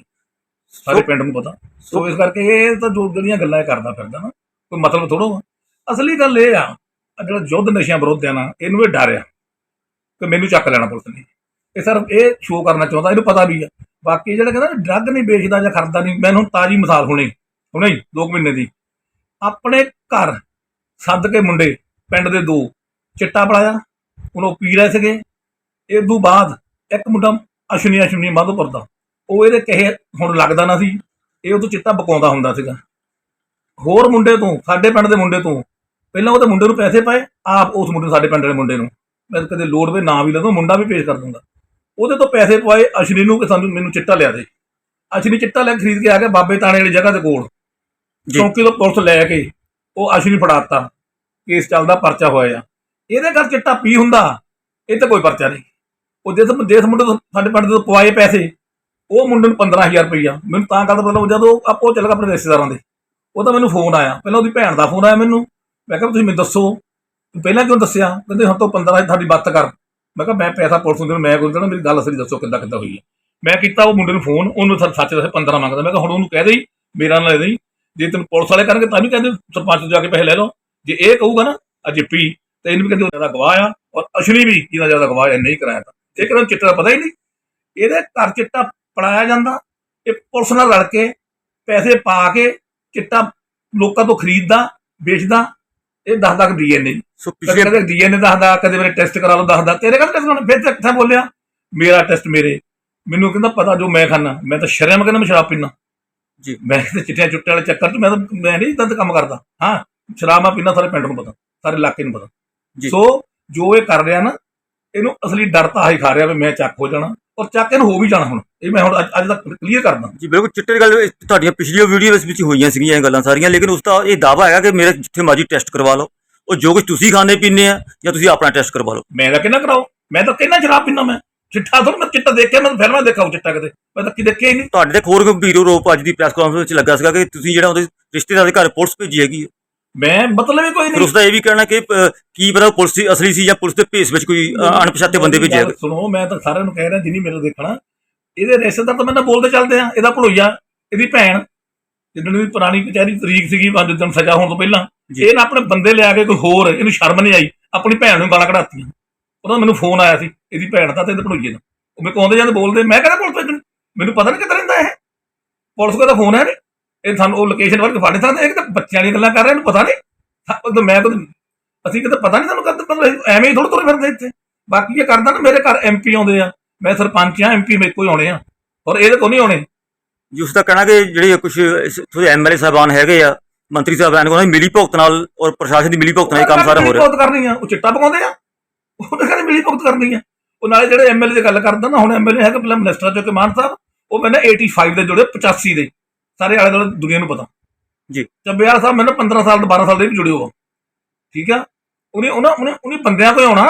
ਸਾਰੇ ਪਿੰਡ ਨੂੰ ਪਤਾ। ਸੋ ਇਸ ਕਰਕੇ ਇਹ ਤਾਂ ਜੋ ਜਿਹੜੀਆਂ ਗੱਲਾਂ ਇਹ ਕਰਦਾ ਫਿਰਦਾ ਨਾ ਕੋਈ ਮਤਲਬ ਥੋੜੋ ਅਸਲੀ ਗੱਲ ਇਹ ਆ ਜਿਹੜਾ ਯੁੱਧ ਨਸ਼ਿਆਂ ਵਿਰੁੱਧ ਆ ਨਾ ਇਹਨੂੰ ਇਹ ਡਰ ਆ ਕਿ ਮੈਨੂੰ ਚੱਕ ਲੈਣਾ ਪੁਲਿਸ ਨੇ। ਇਹ ਸਿਰਫ ਇਹ ਸ਼ੋਅ ਕਰਨਾ ਚਾਹੁੰਦਾ ਇਹਨੂੰ ਪਤਾ ਵੀ ਆ। ਬਾਕੀ ਜਿਹੜਾ ਕਹਿੰਦਾ ਡਰੱਗ ਨਹੀਂ ਵੇਚਦਾ ਜਾਂ ਖਰਦਾ ਨਹੀਂ ਮੈਨੂੰ ਤਾਜੀ ਮਿਸਾਲ ਹੁਣੇ ਹੁਣੇ ਹੀ ਦੋ ਕੁ ਮਹੀਨੇ ਦੀ। ਆਪਣੇ ਘਰ ਸੱਦ ਕੇ ਮੁੰਡੇ ਪਿੰਡ ਦੇ ਦੋ ਚਿੱਟਾ ਪੜਾਇਆ ਉਹਨੂੰ ਪੀ ਰਹੇ ਸੀਗੇ। ਇਹ ਤੋਂ ਬਾਅਦ ਇੱਕ ਮੁੰਡਾ ਅਸ਼ਵਨੀ ਅਸ਼ਵਨੀ ਮਾਧੋਪੁਰ ਦਾ। ਉਹ ਇਹਦੇ ਕਹੇ ਹੁਣ ਲੱਗਦਾ ਨਾ ਸੀ। ਇਹ ਉਦੋਂ ਚਿੱਟਾ ਬਕਾਉਂਦਾ ਹੁੰਦਾ ਸੀਗਾ। ਹੋਰ ਮੁੰਡੇ ਤੋਂ ਸਾਡੇ ਪਿੰਡ ਦੇ ਮੁੰਡੇ ਤੋਂ ਪਹਿਲਾਂ ਉਹਦੇ ਮੁੰਡੇ ਨੂੰ ਪੈਸੇ ਪਾਏ ਆਪ ਉਸ ਮੁੰਡੇ ਨੂੰ ਸਾਡੇ ਪਿੰਡ ਦੇ ਮੁੰਡੇ ਨੂੰ। ਮੈਂ ਕਦੇ ਲੋੜ ਵੇ ਨਾ ਵੀ ਲਵਾਂ ਮੁੰਡਾ ਵੀ ਪੇਸ਼ ਕਰ ਦੂੰਗਾ ਉਹਦੇ ਤੋਂ ਪੈਸੇ ਪਵਾਏ ਅਸ਼ਵਨੀ ਨੂੰ ਕਿ ਸਾਨੂੰ ਮੈਨੂੰ ਚਿੱਟਾ ਲਿਆ ਦੇ। ਅਸ਼ਵਨੀ ਚਿੱਟਾ ਲੈ ਕੇ ਖਰੀਦ ਕੇ ਆ ਗਿਆ ਬਾਬੇ ਤਾਣੇ ਵਾਲੀ ਜਗ੍ਹਾ ਦੇ ਕੋਲ। ਚੌਂਕੀ ਤੋਂ ਪੁਲਿਸ ਲੈ ਕੇ ਉਹ ਅਸ਼ਵਨੀ ਫੜਾਤਾ ਕੇਸ ਚੱਲਦਾ ਪਰਚਾ ਹੋਇਆ ਇਹਦੇ ਘਰ ਚਿੱਟਾ ਪੀ ਹੁੰਦਾ ਇਹ ਤੇ ਕੋਈ ਪਰਚਾ ਨਹੀਂ। ਉਹ ਜਿਸ ਜਿਸ ਮੁੰਡੇ ਤੋਂ ਸਾਡੇ ਪਿੰਡ ਤੋਂ ਪਵਾਏ ਪੈਸੇ, ਉਹ ਮੁੰਡੇ ਨੂੰ 15000 ਰੁਪਈਆ। ਮੈਨੂੰ ਤਾਂ ਗੱਲ ਪਤਾ ਜਦੋਂ ਆਪੋ ਚੱਲ ਗਿਆ ਆਪਣੇ ਰਿਸ਼ਤੇਦਾਰਾਂ ਦੇ ਉਹਦਾ ਮੈਨੂੰ ਫੋਨ ਆਇਆ। ਪਹਿਲਾਂ ਉਹਦੀ ਭੈਣ ਦਾ ਫੋਨ ਆਇਆ ਮੈਨੂੰ। ਮੈਂ ਕਿਹਾ ਤੁਸੀਂ ਮੈਨੂੰ ਦੱਸੋ। ਪਹਿਲਾਂ ਕਿਉਂ ਦੱਸਿਆ? ਕਹਿੰਦੇ ਹੁਣ ਤੋਂ 15 ਤੁਹਾਡੀ ਬੱਤ ਕਰ। ਮੈਂ ਕਿਹਾ, ਮੈਂ ਪੈਸਾ ਪੁਲਿਸ ਨੂੰ ਦੇਣਾ, ਮੈਂ ਕੋਈ ਦੇਣਾ, ਮੇਰੀ ਗੱਲ ਅਸਲੀ ਦੱਸੋ ਕਿੱਦਾਂ ਕਿੱਦਾਂ ਹੋਈ ਹੈ ਮੈਂ ਕੀਤਾ ਉਹ ਮੁੰਡੇ ਨੂੰ ਫੋਨ ਉਹਨੂੰ ਸੱਚ ਸੱਚ ਦੱਸੇ 15 ਮੰਗਦਾ। ਮੈਂ ਕਿਹਾ, ਹੁਣ ਉਹਨੂੰ ਕਹਿ ਦੇਈ, ਮੇਰਾ ਨਾਲ ਲੈ ਦੇਈ। ਜੇ ਤੈਨੂੰ ਪੁਲਿਸ ਵਾਲੇ ਕਰਨਗੇ ਤਾਂ ਵੀ ਕਹਿੰਦੇ ਸਰਪੰਚ ਤੋਂ ਜਾ ਕੇ ਪੈਸੇ ਲੈ ਲਓ। ਜੇ ਇਹ ਕਹੂਗਾ ਨਾ ਅਜੇ ਪੀ, ਤੇ ਇਹਨੂੰ ਵੀ ਕਹਿੰਦੇ, ਉਹ ਜ਼ਿਆਦਾ ਗਵਾਹ ਆ। ਔਰ ਅਸਲੀ ਵੀ ਇਹਦਾ ਜ਼ਿਆਦਾ ਗਵਾਹ ਹੈ ਨਹੀਂ ਕਰਾਇਆ ਤਾਂ। ਇਹ ਕਿਹੜਾ ਚਿੱਟਾ ਦਾ ਪਤਾ ਹੀ ਨਹੀਂ। ਇਹਦੇ ਘਰ ਚਿੱਟਾ ਪੜਾਇਆ ਜਾਂਦਾ। ਇਹ ਪੁਲਿਸ ਨਾਲ ਰਲ ਕੇ ਪੈਸੇ ਪਾ ਕੇ ਚਿੱਟਾ ਲੋਕਾਂ ਤੋਂ ਖਰੀਦਦਾ ਵੇਚਦਾ। ਇਹ ਦੱਸਦਾ ਕਿ ਡੀਐਨਏ ਸੋ ਪਿਛਲੇ ਕਦੇ ਡੀਐਨਏ ਦੱਸਦਾ ਕਦੇ ਮੇਰੇ ਟੈਸਟ ਕਰਾ ਲਓ ਦੱਸਦਾ ਤੇਰੇ ਕਹਿੰਦਾ ਟੈਸਟ ਫਿਰ ਤੇ ਕਿੱਥੇ ਬੋਲਿਆ? ਮੇਰਾ ਟੈਸਟ ਮੇਰੇ। ਮੈਨੂੰ ਕਹਿੰਦਾ ਪਤਾ ਜੋ ਮੈਂ ਖਾਣਾ ਮੈਂ ਤਾਂ ਸ਼ਰਮ ਕਹਿੰਦਾ ਮੈਂ ਸ਼ਰਾਬ ਪੀਣਾ ਜੀ। ਮੈਂ ਤੇ ਚਿੱਟਿਆਂ ਚੁੱਟੇ ਵਾਲੇ ਚੱਕਰ ਚ ਮੈਂ ਤਾਂ ਮੈਂ ਨਹੀਂ ਇਦਾਂ ਦਾ ਕੰਮ ਕਰਦਾ। ਹਾਂ ਸ਼ਰਾਬ ਮੈਂ ਪੀਣਾ ਸਾਰੇ ਪਿੰਡ ਨੂੰ ਪਤਾ। ਸਾਰੇ ਇਲਾਕੇ ਨੂੰ ਪਤਾ। ਜੀ। ਸੋ ਜੋ ਇਹ ਕਰ ਰਿਹਾ ਨਾ ਇਹਨੂੰ ਅਸਲੀ ਡਰ ਤਾਂ ਆਹੀ ਖਾ ਰਿਹਾ ਵੀ ਮੈਂ ਚੱਕ ਹੋ ਜਾਣਾ ਔਰ ਚੱਕ ਇਹਨੂੰ ਹੋ ਵੀ ਜਾਣਾ ਹੁਣ। ਇਹ ਮੈਂ ਹੁਣ ਅੱਜ- ਅੱਜ ਤੱਕ ਕਲੀਅਰ ਕਰਦਾ ਜੀ ਬਿਲਕੁਲ ਚਿੱਟੇ ਦੀ ਗੱਲ ਇਹ ਤੁਹਾਡੀਆਂ ਪਿਛਲੀਆਂ ਵੀਡੀਓ ਵਿੱਚ ਹੋਈਆਂ ਸੀਗੀਆਂ ਇਹ ਗੱਲਾਂ ਸਾਰੀਆਂ ਲੇਕਿਨ ਉਸ ਦਾ ਇਹ ਦਾਵਾ ਹੈਗਾ ਕਿ ਮੇਰੇ ਜਿੱਥੇ ਮਰਜ਼ੀ ਟੈਸਟ ਕਰਵਾ ਲਓ। ਉਹ ਜੋ ਕੁਝ ਤੁਸੀਂ ਖਾਣੇ ਪੀਂਦੇ ਆ ਜਾਂ ਤੁਸੀਂ ਆਪਣਾ ਟੈਸਟ ਕਰਵਾ ਲਓ। ਮੈਂ ਤਾਂ ਕਿੰਨਾ ਕਰਾਓ। ਮੈਂ ਤਾਂ ਕਿੰਨਾ ਸ਼ਰਾਬ ਪੀਣਾ ਮੈਂ। ਚਿੱਟਾ ਥੋੜਾ ਮੈਂ ਚਿੱਟਾ ਦੇਖਿਆ ਮੈਂ ਫਿਲਮਾਂ ਦੇਖਾਉ ਚਿੱਟਾ ਕਿਤੇ। ਮੈਂ ਤਾਂ ਕੀ ਦੇਖਿਆ ਹੀ ਨਹੀਂ। ਤੁਹਾਡੇ ਤੇ ਹੋਰ ਗੰਭੀਰ ਆਰੋਪ ਅੱਜ ਦੀ ਪ੍ਰੈਸ ਕਾਨਫਰੰਸ ਵਿੱਚ ਲੱਗਾ ਸੀਗਾ ਕਿ ਤੁਸੀਂ ਜਿਹੜਾ ਉਹਦੇ ਰਿਸ਼ਤੇਦਾਰ ਦੇ ਘਰ ਪੁਲਿਸ ਭੇਜੀ ਹੈਗੀ ਹੈ। ਮੈਂ ਮਤਲਬ ਹੀ ਕੋਈ ਫਿਰ ਨਹੀਂ। ਉਸ ਦਾ ਇਹ ਵੀ ਕਹਿਣਾ ਕਿ ਅ, ਕੀ ਪਤਾ ਉਹ ਪੁਲਿਸ ਦੀ ਅਸਲੀ ਸੀ ਜਾਂ ਪੁਲਿਸ ਦੇ ਭੇਸ ਵਿੱਚ ਕੋਈ ਅ, ਅਣਪਛਾਤੇ ਬੰਦੇ ਭੇਜੇ ਗੱਲ ਹੈਗੇ। ਸੁਣੋ ਮੈਂ ਤਾਂ ਸਾਰਿਆਂ ਨੂੰ ਕਹਿ ਰਿਹਾ ਜਿਨੀ ਮੇਰੇ ਦੇਖਣਾ ਇਹਦੇ ਰਿਸ਼ਤੇਦਾਰ ਤਾਂ ਮੈਨਾਂ ਬੋਲਦੇ ਚੱਲਦੇ ਆ ਇਹਦਾ ਭਣੋਈਆ ਇਹਦੀ ਭੈਣ ਜਿੱਦਣ ਦੀ ਪੁਰਾਣੀ ਕਚਹਿਰੀ ਤਰੀਕ ਸੀਗੀ ਪੰਜ ਦਿਨ ਸਜ਼ਾ ਹੋਣ ਤੋਂ ਪਹਿਲਾਂ ਜੀ। ਇਹ ਨਾ ਆਪਣੇ ਬੰਦੇ ਲਿਆ ਕੇ ਕੋਈ ਹੋਰ ਇਹਨੂੰ ਸ਼ਰਮ ਨਹੀਂ ਆਈ ਆਪਣੀ ਭੈਣ ਨੂੰ ਗਾਲਾਂ ਕਢਾਤੀਆਂ। ਉਹਦਾ ਮੈਨੂੰ ਫੋਨ ਆਇਆ ਸੀ ਇਹਦੀ ਭੈਣ ਦਾ ਤੇ ਇਹਦੇ ਭਣੋਈਏ ਦਾ। ਉਹ ਮੈਂ ਕੋਂਦੇ ਜਾਂਦੇ ਬੋਲਦੇ ਮੈਂ ਕਹਿੰਦਾ ਪੁਲਿਸ ਭੇਜਣੀ ਮੈਨੂੰ ਪਤਾ ਨਹੀਂ ਕਿੱਧਰ ਰਹਿੰਦਾ ਇਹ। ਪੁਲਿਸ ਕੋਲ ਤਾਂ ਫੋਨ ਹੈ ਨਹੀਂ ਇਹ ਸਾਨੂੰ ਉਹ ਲੋਕੇਸ਼ਨ ਵਰਕ ਫੜ ਸਕਦੇ ਇਹ ਤਾਂ ਬੱਚਿਆਂ ਦੀਆਂ ਗੱਲਾਂ ਕਰ ਰਹੇ ਇਹਨੂੰ ਪਤਾ ਨਹੀਂ ਤਾਂ ਮੈਂ ਤਾਂ ਅਸੀਂ ਕਿਤੇ ਪਤਾ ਨਹੀਂ ਸਾਨੂੰ ਕਦ ਮਤਲਬ ਐਵੇਂ ਹੀ ਥੋੜਾ ਤੁਰੇ ਫਿਰਦੇ ਇੱਥੇ। ਬਾਕੀ ਇਹ ਕਰਦਾ ਨਾ ਮੇਰੇ ਘਰ ਐਮਪੀ ਆਉਂਦੇ ਆ। ਮੈਂ ਸਰਪੰਚ ਆ ਐਮਪੀ ਮੇਰੇ ਕੋਲ ਹੀ ਆਉਣੇ ਆ। ਔਰ ਇਹਦੇ ਕੋਲ ਨਹੀਂ ਆਉਣੇ। ਜੀ ਉਸ ਦਾ ਕਹਿਣਾ ਕਿ ਜਿਹੜੇ ਕੁਝ ਥੋੜੇ ਐਮਐਲਏ ਸਾਹਿਬਾਨ ਹੈਗੇ ਆ ਮੰਤਰੀ ਸਾਹਿਬਾਨ ਦੀ ਮਿਲੀ ਭੁਗਤ ਨਾਲ ਔਰ ਪ੍ਰਸ਼ਾਸਨ ਦੀ ਮਿਲੀ ਭੁਗਤ ਨਾਲ ਕੰਮ ਸਾਰਾ ਹੋ ਰਿਹਾ। ਬਹੁਤ ਕਰਨੀ ਆ। ਉਹ ਚਿੱਟਾ ਪਕਾਉਂਦੇ ਆ। ਉਹਨੇ ਕਹਿੰਦੇ ਮਿਲੀ ਭੁਗਤ ਕਰਨੀ ਆ। ਉਹ ਨਾਲੇ ਜਿਹੜੇ ਐਮਐਲਏ ਦੀ ਗੱਲ ਕਰਦਾ ਨਾ ਹੁਣ ਐਮਐਲਏ ਹੈਗਾ ਪਹਿਲਾਂ ਮਿਨਿਸਟਰ ਜੋ ਕਿ ਮਾਨ ਸਾਹਿਬ ਉਹ ਮੈਨੇ 85 ਦੇ ਜੁੜੇ 85 ਦੇ। ਸਾਰੇ ਆਲੇ ਦੁਆਲੇ ਦੁਨੀਆ ਨੂੰ ਪਤਾ। ਜੀ। ਚੱਬਿਆਲ ਸਾਹਿਬ ਮੈਨੂੰ 15 ਸਾਲ ਤੋਂ 12 ਸਾਲ ਦੇ ਵੀ ਜੁੜੇ ਹੋ ਠੀਕ ਆ? ਉਹਨੇ ਉਹਨਾਂ ਉਹਨੇ ਉਹਨੇ ਬੰਦਿਆਂ ਕੋਲ ਆਉਣਾ।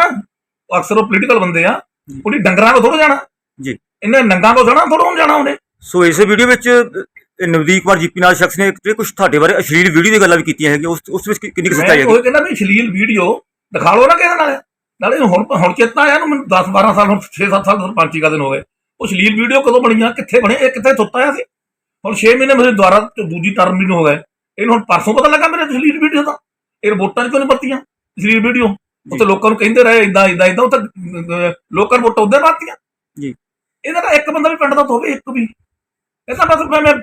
ਅਕਸਰ ਉਹ ਪੋਲੀਟੀਕਲ ਬੰਦੇ ਆ। ਉਹਨੇ ਡੰਗਰਾਂ ਕੋਲ ਥੋੜਾ ਜਾਣਾ। ਜੀ। ਇਹਨੇ ਨੰਗਾ ਕੋਲ ਜਾਣਾ ਥੋੜਾ ਜਾਣਾ ਉਹਨੇ। ਸੋ ਇਸ ਵੀਡੀਓ ਵਿੱਚ ਨਵਦੀਪ ਕੁਮਾਰ ਜੀਪੀ ਨਾਲ ਸ਼ਖਸ ਨੇ ਕੁਝ ਤੁਹਾਡੇ ਬਾਰੇ ਅਸ਼ਲੀਲ ਵੀਡੀਓ ਦੀ ਗੱਲਾਂ ਵੀ ਕੀਤੀਆਂ ਹੈਗੀਆਂ। ਉਸ ਉਸ ਵਿੱਚ ਕਿੰਨੀ ਕੁ ਸੱਚਾਈ ਹੈਗੀ? ਉਹ ਕਹਿੰਦਾ ਵੀ ਅਸ਼ਲੀਲ ਵੀਡੀਓ ਦਿਖਾ ਲਓ ਨਾ ਕਿਸੇ ਨਾਲ। ਨਾਲੇ ਹੁਣ ਹੁਣ ਚੇਤਾ ਆਇਆ ਨੂੰ ਮੈਨੂੰ 10 12 ਸਾਲ ਹੁਣ 6 7 ਸਾਲ ਸਰਪੰਚੀ ਕਾ ਦਿਨ ਹੋ ਗਏ। ਉਹ ਅਸ਼ਲੀਲ ਵੀਡੀਓ ਕਦੋਂ ਬਣੀਆਂ ਕਿੱਥੇ ਬਣੇ ਇਹ ਕਿੱਥੇ ਥੁੱਤ ਆਇਆ ਸੀ? ਹੁਣ 6 ਮਹੀਨੇ ਮੇਰੇ ਦੁਆਰਾ ਤੇ ਦੂਜੀ ਟਰਮ ਵੀ ਨੂੰ ਹੋ ਗਏ। ਇਹਨੂੰ ਹੁਣ ਪਰਸੋਂ ਪਤਾ ਲੱਗਾ ਮੇਰੇ ਅਸ਼ਲੀਲ ਵੀਡੀਓ ਦਾ। ਇਹ ਵੋਟਾਂ 'ਚ ਕਿਉਂ ਨਹੀਂ ਵਰਤੀਆਂ ਅਸ਼ਲੀਲ ਵੀਡੀਓ ਤਾਂ ਲੋਕਾਂ ਨੂੰ ਕਹਿੰਦੇ ਰਹੇ ਇਦਾਂ ਇਦਾਂ ਇਦਾਂ ਅਹ, ਲੋਕਾਂ ਨੂੰ ਵੋਟਾਂ ਉਧਰ ਪਾਤੀਆਂ। ਜੀ। ਇਹਦਾ ਤਾਂ ਇੱਕ ਬੰਦਾ ਵੀ ਪਿੰਡ ਦਾ ਤਾਂ ਹੋਵੇ ਇੱਕ ਵੀ। ਇਹ ਤਾਂ ਬਸ ਮੈਂ